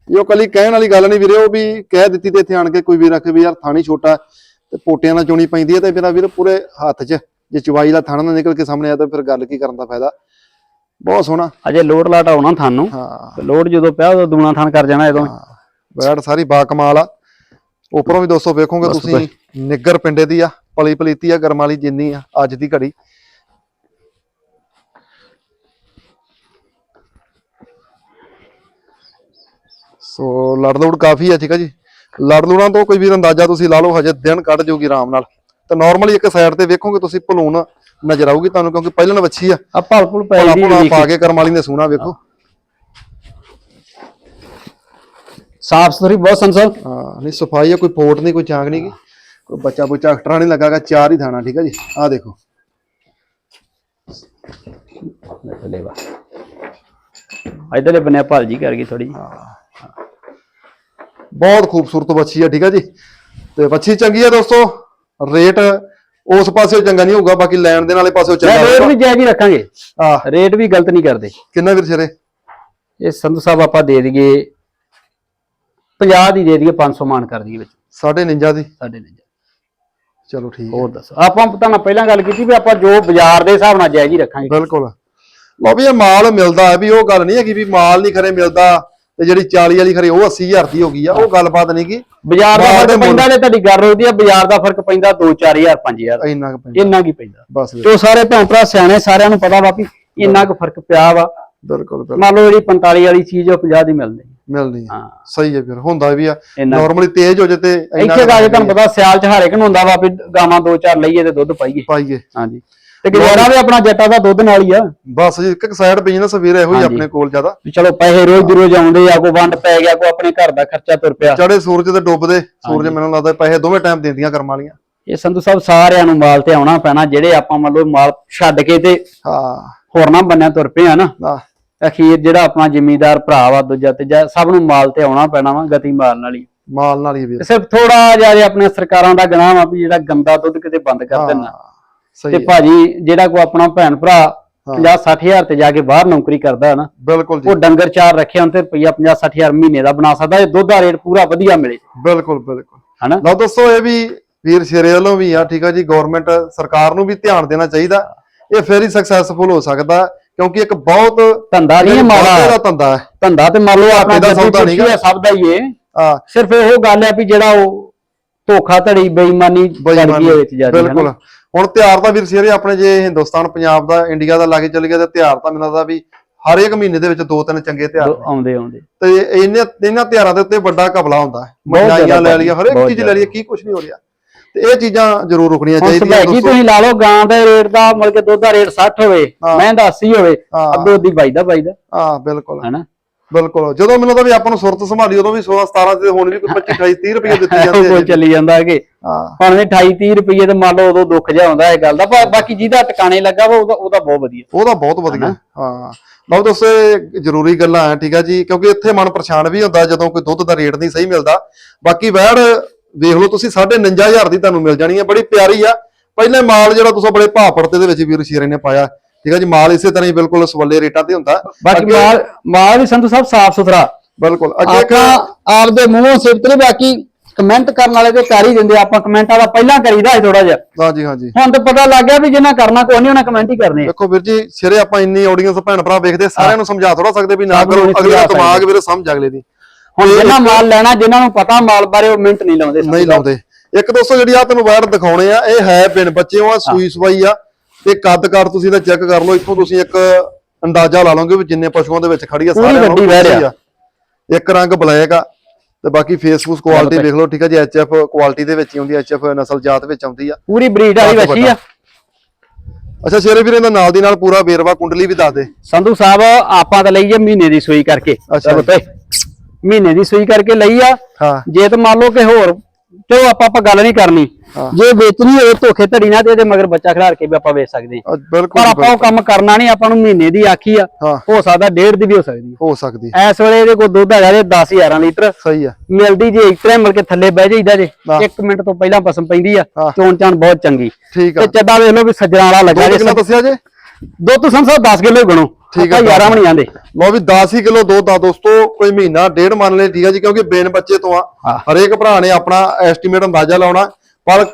ਇਹ ਕੱਲੀ ਕਹਿਣ ਵਾਲੀ ਗੱਲ ਨਹੀਂ ਵੀਰੇ ਉਹ ਵੀ ਕਹਿ ਦਿੱਤੀ ਤੇ ਇੱਥੇ ਆਣ ਕੇ ਕੋਈ ਵੀਰ ਆਖੇ ਵੀ ਯਾਰ ਥਾਣੀ ਛੋਟਾ ਤੇ ਪੋਟਿਆਂ ਨਾਲ ਚੋਣੀ ਪੈਂਦੀ ਹੈ ਤੇ ਮੇਰਾ ਵੀਰ ਪੂਰੇ ਹੱਥ 'ਚ। ਜੇ ਚਵਾਈ ਦਾ ਥਣ ਨਾ ਨਿਕਲ ਕੇ ਸਾਹਮਣੇ ਆ ਤਾਂ ਫਿਰ ਗੱਲ ਕੀ ਕਰਨ ਦਾ ਫਾਇਦਾ? ਬਹੁਤ ਸੋਹਣਾ। ਅਜੇ ਲੋਡ ਲਾਟ ਆਉਣਾ ਥਣ ਨੂੰ ਹਾਂ ਲੋਡ ਜਦੋਂ ਪਿਆ ਉਦੋਂ ਦੂਣਾ ਥਣ ਕਰ ਜਾਣਾ ਇਦੋਂ ਬੈੜ ਸਾਰੀ ਬਾ ਕਮਾਲ ਆ। ਉੱਪਰੋਂ ਵੀ ਦੋਸਤੋ ਵੇਖੋਗੇ ਤੁਸੀਂ ਨਿੱਗਰ ਪਿੰਡੇ ਦੀ ਆ ਪਲੀ ਪਲੀਤੀ ਆ ਗਰਮ ਵਾਲੀ ਜਿੰਨੀ ਆ ਅੱਜ ਦੀ ਘੜੀ। ਸੋ ਲੜ ਲੋੜ ਕਾਫੀ ਆ ਠੀਕ ਆ ਜੀ। ਲੜ ਲੋੜਾਂ ਤੋਂ ਕੋਈ ਵੀ ਅੰਦਾਜ਼ਾ ਤੁਸੀਂ ਲਾ ਲਓ ਹਜੇ ਦਿਨ ਕੱਢ ਜਾਊਗੀ ਆਰਾਮ ਨਾਲ। ਤੇ ਨਾਰਮਲੀ ਇੱਕ ਸਾਈਡ ਤੇ ਵੇਖੋਗੇ ਤੁਸੀਂ ਭਲੂਣ ਨਜ਼ਰ ਆਊਗੀ ਤੁਹਾਨੂੰ ਕਿਉਂਕਿ ਪਹਿਲਾਂ ਵੱਛੀ ਆ। ਆ ਭਲ ਭੁਲ ਪੈ ਭਲਾ ਦੀ ਭੁਲਾ ਪਾ ਕੇ। ਕਰਮ ਵਾਲੀ ਨੇ ਸੋਹਣਾ ਵੇਖੋ। ਸਾਫ਼ ਸੁਥਰੀ ਬਹੁਤ ਸੰਸਵ ਹਾਂ ਨਹੀਂ ਸਫ਼ਾਈ ਆ ਕੋਈ ਫੋਟ ਨਹੀਂ ਕੋਈ ਚਾਂਗ ਨਹੀਂ ਗੀ। ਕੋਈ ਬੱਚਾ ਬੁੱਚਾ ਅਖਟਰਾ ਨਹੀਂ ਲੱਗਾਗਾ ਚਾਰ ਹੀ ਥਾਣਾ ਠੀਕ ਹੈ ਜੀ? ਆਹ ਦੇਖੋ। ਇਧਰਲੇ ਬੰਨੇ ਭਲ ਜੀ ਕਰ ਗਈ ਥੋੜੀ ਬਹੁਤ ਖੂਬਸੂਰਤ ਬੱਚੀ ਆ ਠੀਕ ਹੈ ਜੀ? ਤੇ ਬੱਚੀ ਚੰਗੀ ਆ ਦੋਸਤੋ। ਰੇਟ ਉਸ ਪਾਸੇ ਚੰਗਾ ਨਹੀਂ ਹੋਊਗਾ ਬਾਕੀ ਲੈਣ ਦੇ ਨਾਲੇ ਪਾਸੇ ਚੰਗਾ ਰੇਟ ਵੀ ਜਾਇਜ਼ ਹੀ ਰੱਖਾਂਗੇ। ਆ ਰੇਟ ਵੀ ਗਲਤ ਨਹੀਂ ਕਰਦੇ। ਕਿੰਨਾ ਵੀਰ ਸਿਰੇ? ਇਹ ਸੰਧੂ ਸਾਹਿਬ ਆਪਾਂ ਦੇ ਦਈਏ 50 ਦੀ ਦੇ ਦਈਏ 500 ਮਾਨ ਕਰ ਦਈਏ ਵਿੱਚ। ਸਾਢੇ 49 ਦੀ? ਸਾਡੇ ਨਹੀਂ ਚਲੋ ਠੀਕ ਹੈ। ਹੋਰ ਦੱਸੋ। ਆਪਾਂ ਪਤਾ ਨਾ ਪਹਿਲਾਂ ਗੱਲ ਕੀਤੀ ਵੀ ਆਪਾਂ ਜੋ ਬਾਜ਼ਾਰ ਦੇ ਹਿਸਾਬ ਨਾਲ ਜਾਇਜ਼ ਹੀ ਰੱਖਾਂਗੇ। ਬਿਲਕੁਲ। ਲਓ ਵੀ ਇਹ ਮਾਲ ਮਿਲਦਾ ਹੈ ਵੀ ਉਹ ਗੱਲ ਨਹੀਂ ਹੈਗੀ ਵੀ ਮਾਲ ਨਹੀਂ ਖਰੇ ਮਿਲਦਾ। ਤੇ ਜਿਹੜੀ 40 ਵਾਲੀ ਖਰੇ ਉਹ 80000 ਦੀ ਹੋ ਗਈ ਆ ਉਹ ਗੱਲਬਾਤ ਨਹੀਂ ਗੀ ਬਾਜ਼ਾਰ ਦਾ ਫ਼ਰਕ ਪੈਂਦਾ ਨੇ ਤੁਹਾਡੀ ਗੱਲ ਹੋਦੀ ਆ ਬਾਜ਼ਾਰ ਦਾ ਫ਼ਰਕ ਪੈਂਦਾ 2-4000 5000 ਇੰਨਾ ਕੁ ਪੈਂਦਾ। ਇੰਨਾ ਕੀ ਪੈਂਦਾ। ਬਸ ਤੇ ਉਹ ਸਾਰੇ ਭੈਣ ਭਰਾ ਸਿਆਣੇ ਸਾਰਿਆਂ ਨੂੰ ਪਤਾ ਵਾ ਵੀ ਇੰਨਾ ਕੁ ਫ਼ਰਕ ਪਿਆ ਵਾ। ਬਿਲਕੁਲ ਬਿਲਕੁਲ। ਮੰਨ ਲਓ ਜਿਹੜੀ 45 ਵਾਲੀ ਚੀਜ਼ ਉਹ 50 ਦੀ ਮਿਲਦੀ। ਮਿਲਦੀ ਹੈ। ਸਹੀ ਹੈ ਫਿਰ ਹੁੰਦਾ ਵੀ ਆ। ਨਾਰਮਲੀ ਤੇਜ਼ ਹੋ ਜੇ ਤੇ ਇੱਥੇ ਕੁ ਜੇ ਤੁਹਾਨੂੰ ਪਤਾ ਸਿਆਲ ਚ ਹਾਰੇ ਕਿ ਹੁੰਦਾ ਵਾ ਵੀ ਗਾਵਾਂ ਦੋ ਚਾਰ ਲਈਏ ਤੇ ਦੁੱਧ ਪਾਈਏ। ਪਾਈਏ। ਹਾਂਜੀ। ਤੇ ਗੁਜ਼ਾਰਾ ਵੀ ਆਪਣਾ ਜੱਟਾਂ ਦਾ ਦੁੱਧ ਨਾਲ ਹੀ ਆ। ਬਸ ਜੀ ਇੱਕ ਸਾਈਡ ਬਿਜ਼ਨਸ ਵੀਰ ਇਹੋ ਹੀ ਹਾਂਜੀ। ਆਪਣੇ ਕੋਲ ਜ਼ਿਆਦਾ। ਵੀ ਚਲੋ ਪੈਸੇ ਰੋਜ਼ ਦੀ ਰੋਜ਼ ਆਉਂਦੇ ਆ ਕੋਈ ਵੰਡ ਪੈ ਗਿਆ ਕੋਈ ਆਪਣੇ ਘਰ ਦਾ ਖਰਚਾ ਤੁਰ ਪਿਆ। ਚੜੇ ਸੂਰਜ ਤੇ ਡੁੱਬਦੇ ਸੂਰਜ ਮੈਨੂੰ ਲੱਗਦਾ ਪੈਸੇ ਦੋਵੇਂ ਟਾਈਮ ਦਿੰਦੀਆਂ ਕਰਮ ਵਾਲੀਆਂ। ਇਹ ਸੰਧੂ ਸਾਹਿਬ ਸਾਰਿਆਂ ਨੂੰ ਮਾਲ ਤੇ ਆਉਣਾ ਪੈਣਾ ਜਿਹੜੇ ਆਪਾਂ ਮੰਨ ਲਓ ਮਾਲ ਛੱਡ ਕੇ ਤੇ ਹਾਂ। ਹੋਰਨਾਂ ਬੰਨਿਆਂ ਤੁਰ ਪਏ ਆ ਨਾ। ਨਾ। ਅਖੀਰ ਜਿਹੜਾ ਆਪਣਾ ਜ਼ਿਮੀਂਦਾਰ ਭਰਾ ਵਾ ਦੂਜਾ ਤੀਜਾ ਸਭ ਨੂੰ ਮਾਲ ਤੇ ਆਉਣਾ ਪੈਣਾ ਵਾ ਗਤੀ ਮਾਰਨ ਵਾਲੀ। ਮਾਲ ਨਾਲ ਹੀ ਵੀਰ। ਤੇ ਸਿਰਫ ਥੋੜਾ ਜਿਹਾ ਜੇ ਆਪਣੀਆਂ ਸਰਕਾਰਾਂ ਦਾ ਗੁਨਾਹ ਵਾ ਵੀ ਜਿਹੜਾ ਗੰਦਾ ਦੁੱਧ ਕਿਤੇ ਬੰਦ ਕਰ ਦੇਣਾ ਹਾਂ, ਤੇ ਹੈ। ਭਾਜੀ ਜਿਹੜਾ ਕੋ ਆਪਣਾ ਭੈਣ ਭਰਾ 50 60000 ਤੇ ਜਾ ਕੇ ਬਾਹਰ ਨੌਕਰੀ ਕਰਦਾ ਹੈ ਨਾ ਬਿਲਕੁਲ ਜੀ। ਉਹ ਡੰਗਰ ਚਾਰ ਰੱਖੇ ਹੁਣ ਤੇ ਰੁਪਈਆ 50 60000 ਮਹੀਨੇ ਦਾ ਬਣਾ ਸਕਦਾ ਇਹ ਦੁੱਧ ਦਾ ਰੇਟ ਪੂਰਾ ਵਧੀਆ ਮਿਲੇ। ਬਿਲਕੁਲ ਬਿਲਕੁਲ। ਹਨਾ? ਲਓ ਦੱਸੋ ਇਹ ਵੀ ਵੀਰ ਸ਼ੇਰੇ ਵੱਲੋਂ ਵੀ ਆ ਠੀਕ ਆ ਜੀ ਗਵਰਨਮੈਂਟ ਸਰਕਾਰ ਨੂੰ ਵੀ ਧਿਆਨ ਦੇਣਾ ਚਾਹੀਦਾ। ਇਹ ਫੇਰ ਹੀ ਸਕਸੈਸਫੁਲ ਹੋ ਸਕਦਾ ਹੈ, ਕਿਉਂਕਿ ਇੱਕ ਬਹੁਤ ਧੰਦਾ ਨਹੀਂ ਮਾੜਾ। ਦਾ ਧੰਦਾ ਹੈ। ਧੰਦਾ ਤੇ ਮੰਨ ਲਓ ਆਪਣਾ ਦਾ ਸੌਦਾ ਨੀਗਾ। ਆ, ਸਭ ਦਾ ਹੀ ਏ ਆ ਸਿਰਫ ਇਹੋ ਗੱਲ ਹੈ ਵੀ ਜਿਹੜਾ ਉਹ ਧੋਖਾ ਧੜੀ ਬੇਈਮਾਨੀ ਚੜ ਗਈ ਹੈ ਵਿੱਚ ਜ਼ਿਆਦਾ ਬਿਲਕੁਲ। ਹੁਣ ਤਿਉਹਾਰ ਤਾਂ ਵੀਰ ਸ਼ੇਰੇ ਆਪਣੇ ਜੇ ਹਿੰਦੁਸਤਾਨ ਪੰਜਾਬ ਦਾ ਇੰਡੀਆ ਦਾ ਲਾਗੇ ਚੱਲ ਗਿਆ ਤੇ ਤਿਉਹਾਰ ਤਾਂ ਮੈਨੂੰ ਲੱਗਦਾ ਵੀ ਹਰ ਇੱਕ ਮਹੀਨੇ ਦੇ ਵਿੱਚ ਦੋ ਤਿੰਨ ਚੰਗੇ ਨੇ। ਆਉਂਦੇ ਆਉਂਦੇ। ਤੇ ਇਹਨਾਂ ਇਹਨਾਂ ਤਿਉਹਾਰਾਂ ਦੇ ਉੱਤੇ ਵੱਡਾ ਕਬਲਾ ਹੁੰਦਾ ਹੈ। ਲੈ ਲਈਆਂ ਹਰ ਇੱਕ ਚੀਜ਼ ਲੈ ਲਈਏ ਕੀ ਕੁਝ ਨਹੀਂ ਹੋ ਰਿਹਾ। ਤੇ ਇਹ ਚੀਜ਼ਾਂ ਜ਼ਰੂਰ ਰੁਕਣੀਆਂ ਚਾਹੀਦੀਆਂ ਦੋਸਤੋ। ਤੁਸੀਂ ਲਾ ਲਓ ਗਾਂ ਦਾ ਰੇਟ ਦਾ ਮਤਲਬ ਕਿ ਦੁੱਧ ਦਾ ਰੇਟ 60 ਹੋਵੇ। ਮੈਂ ਦਾ 80 ਹੋਵੇ। ਅੱਧੋ ਦੀ ਬਾਈ ਦਾ ਬਾਈ ਦਾ ਹਾਂ ਬਿਲਕੁਲ। ਹਨਾ? ਬਿਲਕੁਲ। ਜਦੋਂ ਮੈਨੂੰ ਲੱਗਦਾ ਵੀ ਆਪਾਂ ਨੂੰ ਸੁਰਤ ਸੰਭਾਲੀ ਉਦੋਂ ਵੀ 16 17 ਤੇ ਹੁਣ ਵੀ ਕੋਈ 25 28 30 ਰੁਪਏ ਦਿੱਤੇ ਉਹ ਜਾਂਦੇ ਆ ਚੱਲੀ ਜਾਂਦਾ ਹੈਗੇ ਹਾਂ। ਹੁਣ ਵੀ 28 30 ਰੁਪਏ ਤੇ ਮੰਨ ਲਓ ਉਦੋਂ ਦੁੱਖ ਜਿਹਾ ਹੁੰਦਾ ਇਹ ਗੱਲ ਦਾ ਪਰ ਬਾਕੀ ਜਿਹਦਾ ਟਿਕਾਣੇ ਲੱਗਾ ਵਾ ਉਹਦਾ ਉਹਦਾ ਬਹੁਤ ਵਧੀਆ। ਉਹਦਾ ਬਹੁਤ ਵਧੀਆ ਹਾਂ। ਲਓ ਦੋਸਤੋ ਜ਼ਰੂਰੀ ਗੱਲਾਂ ਆ ਠੀਕ ਆ ਜੀ ਕਿਉਂਕਿ ਇੱਥੇ ਮਨ ਪਰੇਸ਼ਾਨ ਵੀ ਹੁੰਦਾ ਜਦੋਂ ਕੋਈ ਦੁੱਧ ਦਾ ਰੇਟ ਨਹੀਂ ਸਹੀ ਮਿਲਦਾ। ਬਾਕੀ ਵੈੜ ਵੇਖ ਲਓ ਤੁਸੀਂ 49500 ਦੀ ਤੁਹਾਨੂੰ ਮਿਲ ਜਾਣੀ ਹੈ ਬੜੀ ਪਿਆਰੀ ਆ। ਪਹਿਲੇ ਮਾਲ ਜਿਹੜਾ ਤੁਸੀਂ ਬੜੇ ਭਾਅ ਪੜਤੇ ਦੇ ਵਿੱਚ ਵੀਰ ਸ਼ੀਰੇ ਨੇ ਪਾਇਆ ਠੀਕ ਆ ਜੀ ਮਾਲ ਇਸੇ ਤਰ੍ਹਾਂ ਹੀ ਬਿਲਕੁਲ ਸਵੱਲੇ ਰੇਟਾਂ ਤੇ ਹੁੰਦਾ। ਬਾਕੀ ਮਾਲ ਮਾਲ ਵੀ ਸੰਧੂ ਸਾਹਿਬ ਸਾਫ਼ ਸੁਥਰਾ। ਬਿਲਕੁਲ ਅੱਗੇ ਆਪਦੇ ਮੂੰਹੋਂ ਸਿਫਤ ਨਹੀਂ ਬਾਕੀ ਕਮੈਂਟ ਕਰਨ ਵਾਲੇ ਤੇ ਕਰ ਹੀ ਦਿੰਦੇ ਆਪਾਂ ਕਮੈਂਟਾਂ ਦਾ ਪਹਿਲਾਂ ਕਰੀਦਾ ਸੀ ਥੋੜਾ ਜਿਹਾ। ਹਾਂਜੀ ਹਾਂਜੀ ਹੁਣ ਤਾਂ ਪਤਾ ਲੱਗ ਗਿਆ ਵੀ ਜਿਹਨਾਂ ਕਰਨਾ ਕੋਈ ਨਹੀਂ ਉਹਨਾਂ ਕਮੈਂਟ ਹੀ ਕਰਨੇ। ਦੇਖੋ ਵੀਰ ਜੀ ਸਿਰੇ ਆਪਾਂ ਇੰਨੀ ਆਡੀਅנס ਭੈਣ ਭਰਾ ਵੇਖਦੇ ਸਾਰਿਆਂ ਨੂੰ ਸਮਝਾ ਥੋੜਾ ਸਕਦੇ ਵੀ ਨਾ ਕਰੋ ਅਗਲੇ ਦਾ ਦਿਮਾਗ ਵੀਰੇ ਸਮਝ ਅਗਲੇ ਦੀ। ਹੁਣ ਜਿਹਨਾਂ ਮਾਲ ਲੈਣਾ ਜਿਨ੍ਹਾਂ ਨੂੰ ਪਤਾ ਮਾਲ ਬਾਰੇ ਉਹ ਮਿੰਟ ਨਹੀਂ ਲਾਉਂਦੇ। ਨਹੀਂ ਲਾਉਂਦੇ। ਇੱਕ ਦੋਸਤੋ ਜਿਹੜੀ ਆ ਤੁਹਾਨੂੰ ਵਾਇਰ ਦਿਖਾਉਣੇ ਆ ਇਹ ਹੈ ਬਿਨ ਬੱਚੇ ਆ ਸੂਈ ਸਵਾਈ ਆ। ਤੇ ਕੱਦ ਕਾਰ ਤੁਸੀਂ ਇਹਦਾ ਚੈੱਕ ਕਰ ਲਓ ਇੱਥੋਂ ਤੁਸੀਂ ਇੱਕ ਅੰਦਾਜ਼ਾ ਲਾ ਲਓਗੇ ਵੀ ਜਿੰਨੇ ਪਸ਼ੂਆਂ ਦੇ ਵਿੱਚ ਖੜੀ ਆ ਪੂਰੀ ਸਾਰਿਆਂ ਵੱਡੀ ਵੈੜ ਆ। ਇੱਕ ਰੰਗ ਬਲੈਕ ਆ ਤੇ ਬਾਕੀ ਫੇਸਬੁੱਕ ਕੁਆਲਿਟੀ ਦੇਖ ਲਓ ਠੀਕ ਆ ਜੀ ਐਚਐਫ ਕੁਆਲਿਟੀ ਦੇ ਵਿੱਚ ਹੀ ਆਉਂਦੀ ਐਚਐਫ ਨਸਲ ਜਾਤ ਵਿੱਚ ਆਉਂਦੀ ਆ। ਪੂਰੀ ਬਰੀਡ ਵਾਲੀ ਵੱਛੀ ਆ। ਅੱਛਾ ਸ਼ੇਰੇ ਵੀਰੇ ਦਾ ਨਾਲ ਦੀ ਨਾਲ ਪੂਰਾ ਵੇਰਵਾ ਕੁੰਡਲੀ ਵੀ ਦੱਸ ਦੇ। ਸੰਧੂ ਸਾਹਿਬ ਆਪਾਂ ਤਾਂ ਲਈਏ ਮਹੀਨੇ ਦੀ ਸੂਈ ਕਰਕੇ। ਅੱਛਾ ਤੇ ਮਹੀਨੇ ਦੀ ਸੂਈ ਕਰਕੇ ਲਈ ਆ। ਹਾਂ। ਜੇ ਤੇ ਮੰਨ ਲਓ ਕਿ ਹੋਰ ਚਲੋ ਆਪਾਂ ਆਪਾਂ ਗੱਲ ਨਹੀਂ ਕਰਨੀ। ਜੇ ਵੇਚਣੀ ਹੋਵੇ ਧੋਖੇ ਧੜੀ ਨਾ ਤੇ ਇਹਦੇ ਮਗਰ ਬੱਚਾ ਖਿਲਾਰ ਕੇ ਵੀ ਆਪਾਂ ਵੇਚ ਸਕਦੇ ਹਾਂ। ਬਿਲਕੁਲ ਪਰ ਆਪਾਂ ਉਹ ਕੰਮ ਕਰਨਾ ਨਹੀਂ ਆਪਾਂ ਨੂੰ ਮਹੀਨੇ ਦੀ ਆਖੀ ਆ ਹਾਂ। ਹੋ ਸਕਦਾ ਡੇਢ ਦੀ ਵੀ ਹੋ ਸਕਦੀ ਹੋ ਸਕਦੀ ਐ ਇਸ ਵੇਲੇ ਇਹਦੇ ਕੋਲ ਦੁੱਧ ਹੈਗਾ ਜੇ 10000 ਲੀਟਰ। ਸਹੀ ਆ। ਮਿਲਦੀ ਜੇ ਇਸ ਤਰ੍ਹਾਂ ਮਿਲ ਕੇ ਥੱਲੇ ਬਹਿ ਜਾਈਦਾ ਜੇ ਹਾਂ। 1 ਮਿੰਟ ਤੋਂ ਪਹਿਲਾਂ ਪਸਮ ਪੈਂਦੀ ਆ ਹਾਂ। ਚੋਣ ਚਾਣ ਬਹੁਤ ਚੰਗੀ। ਠੀਕ ਤੇ ਆ ਚੱਡਾ ਵੇਖ ਲਓ ਵੀ ਸੱਜਣਾ ਵਾਲਾ ਲੱਗਾ ਜੇ ਦੱਸਿਆ ਜੇ? ਦੁੱਧ ਤੋਂ ਸੰਸਾ 10 ਕਿਲੋ ਗਣੋ ਠੀਕ ਆ, ਆਪਾਂ 11 ਵੀ ਨਹੀਂ ਆਂਦੇ ਲਓ ਵੀ 10 ਹੀ ਕਿਲੋ ਦੁੱਧ ਆ ਦੋਸਤੋ ਕੋਈ ਮਹੀਨਾ ਡੇਢ ਮੰਨ ਲੈ ਠੀਕ ਆ ਜੀ ਕਿਉਂਕਿ ਬੇਨ ਬੱਚੇ ਤੋਂ ਆ। ਹਾਂ। ਹਰੇਕ ਭਰਾ ਨੇ ਆਪਣਾ ਐਸਟੀਮੇਟ ਅੰਦਾਜ਼ਾ ਲਾਉਣਾ। ਪਰ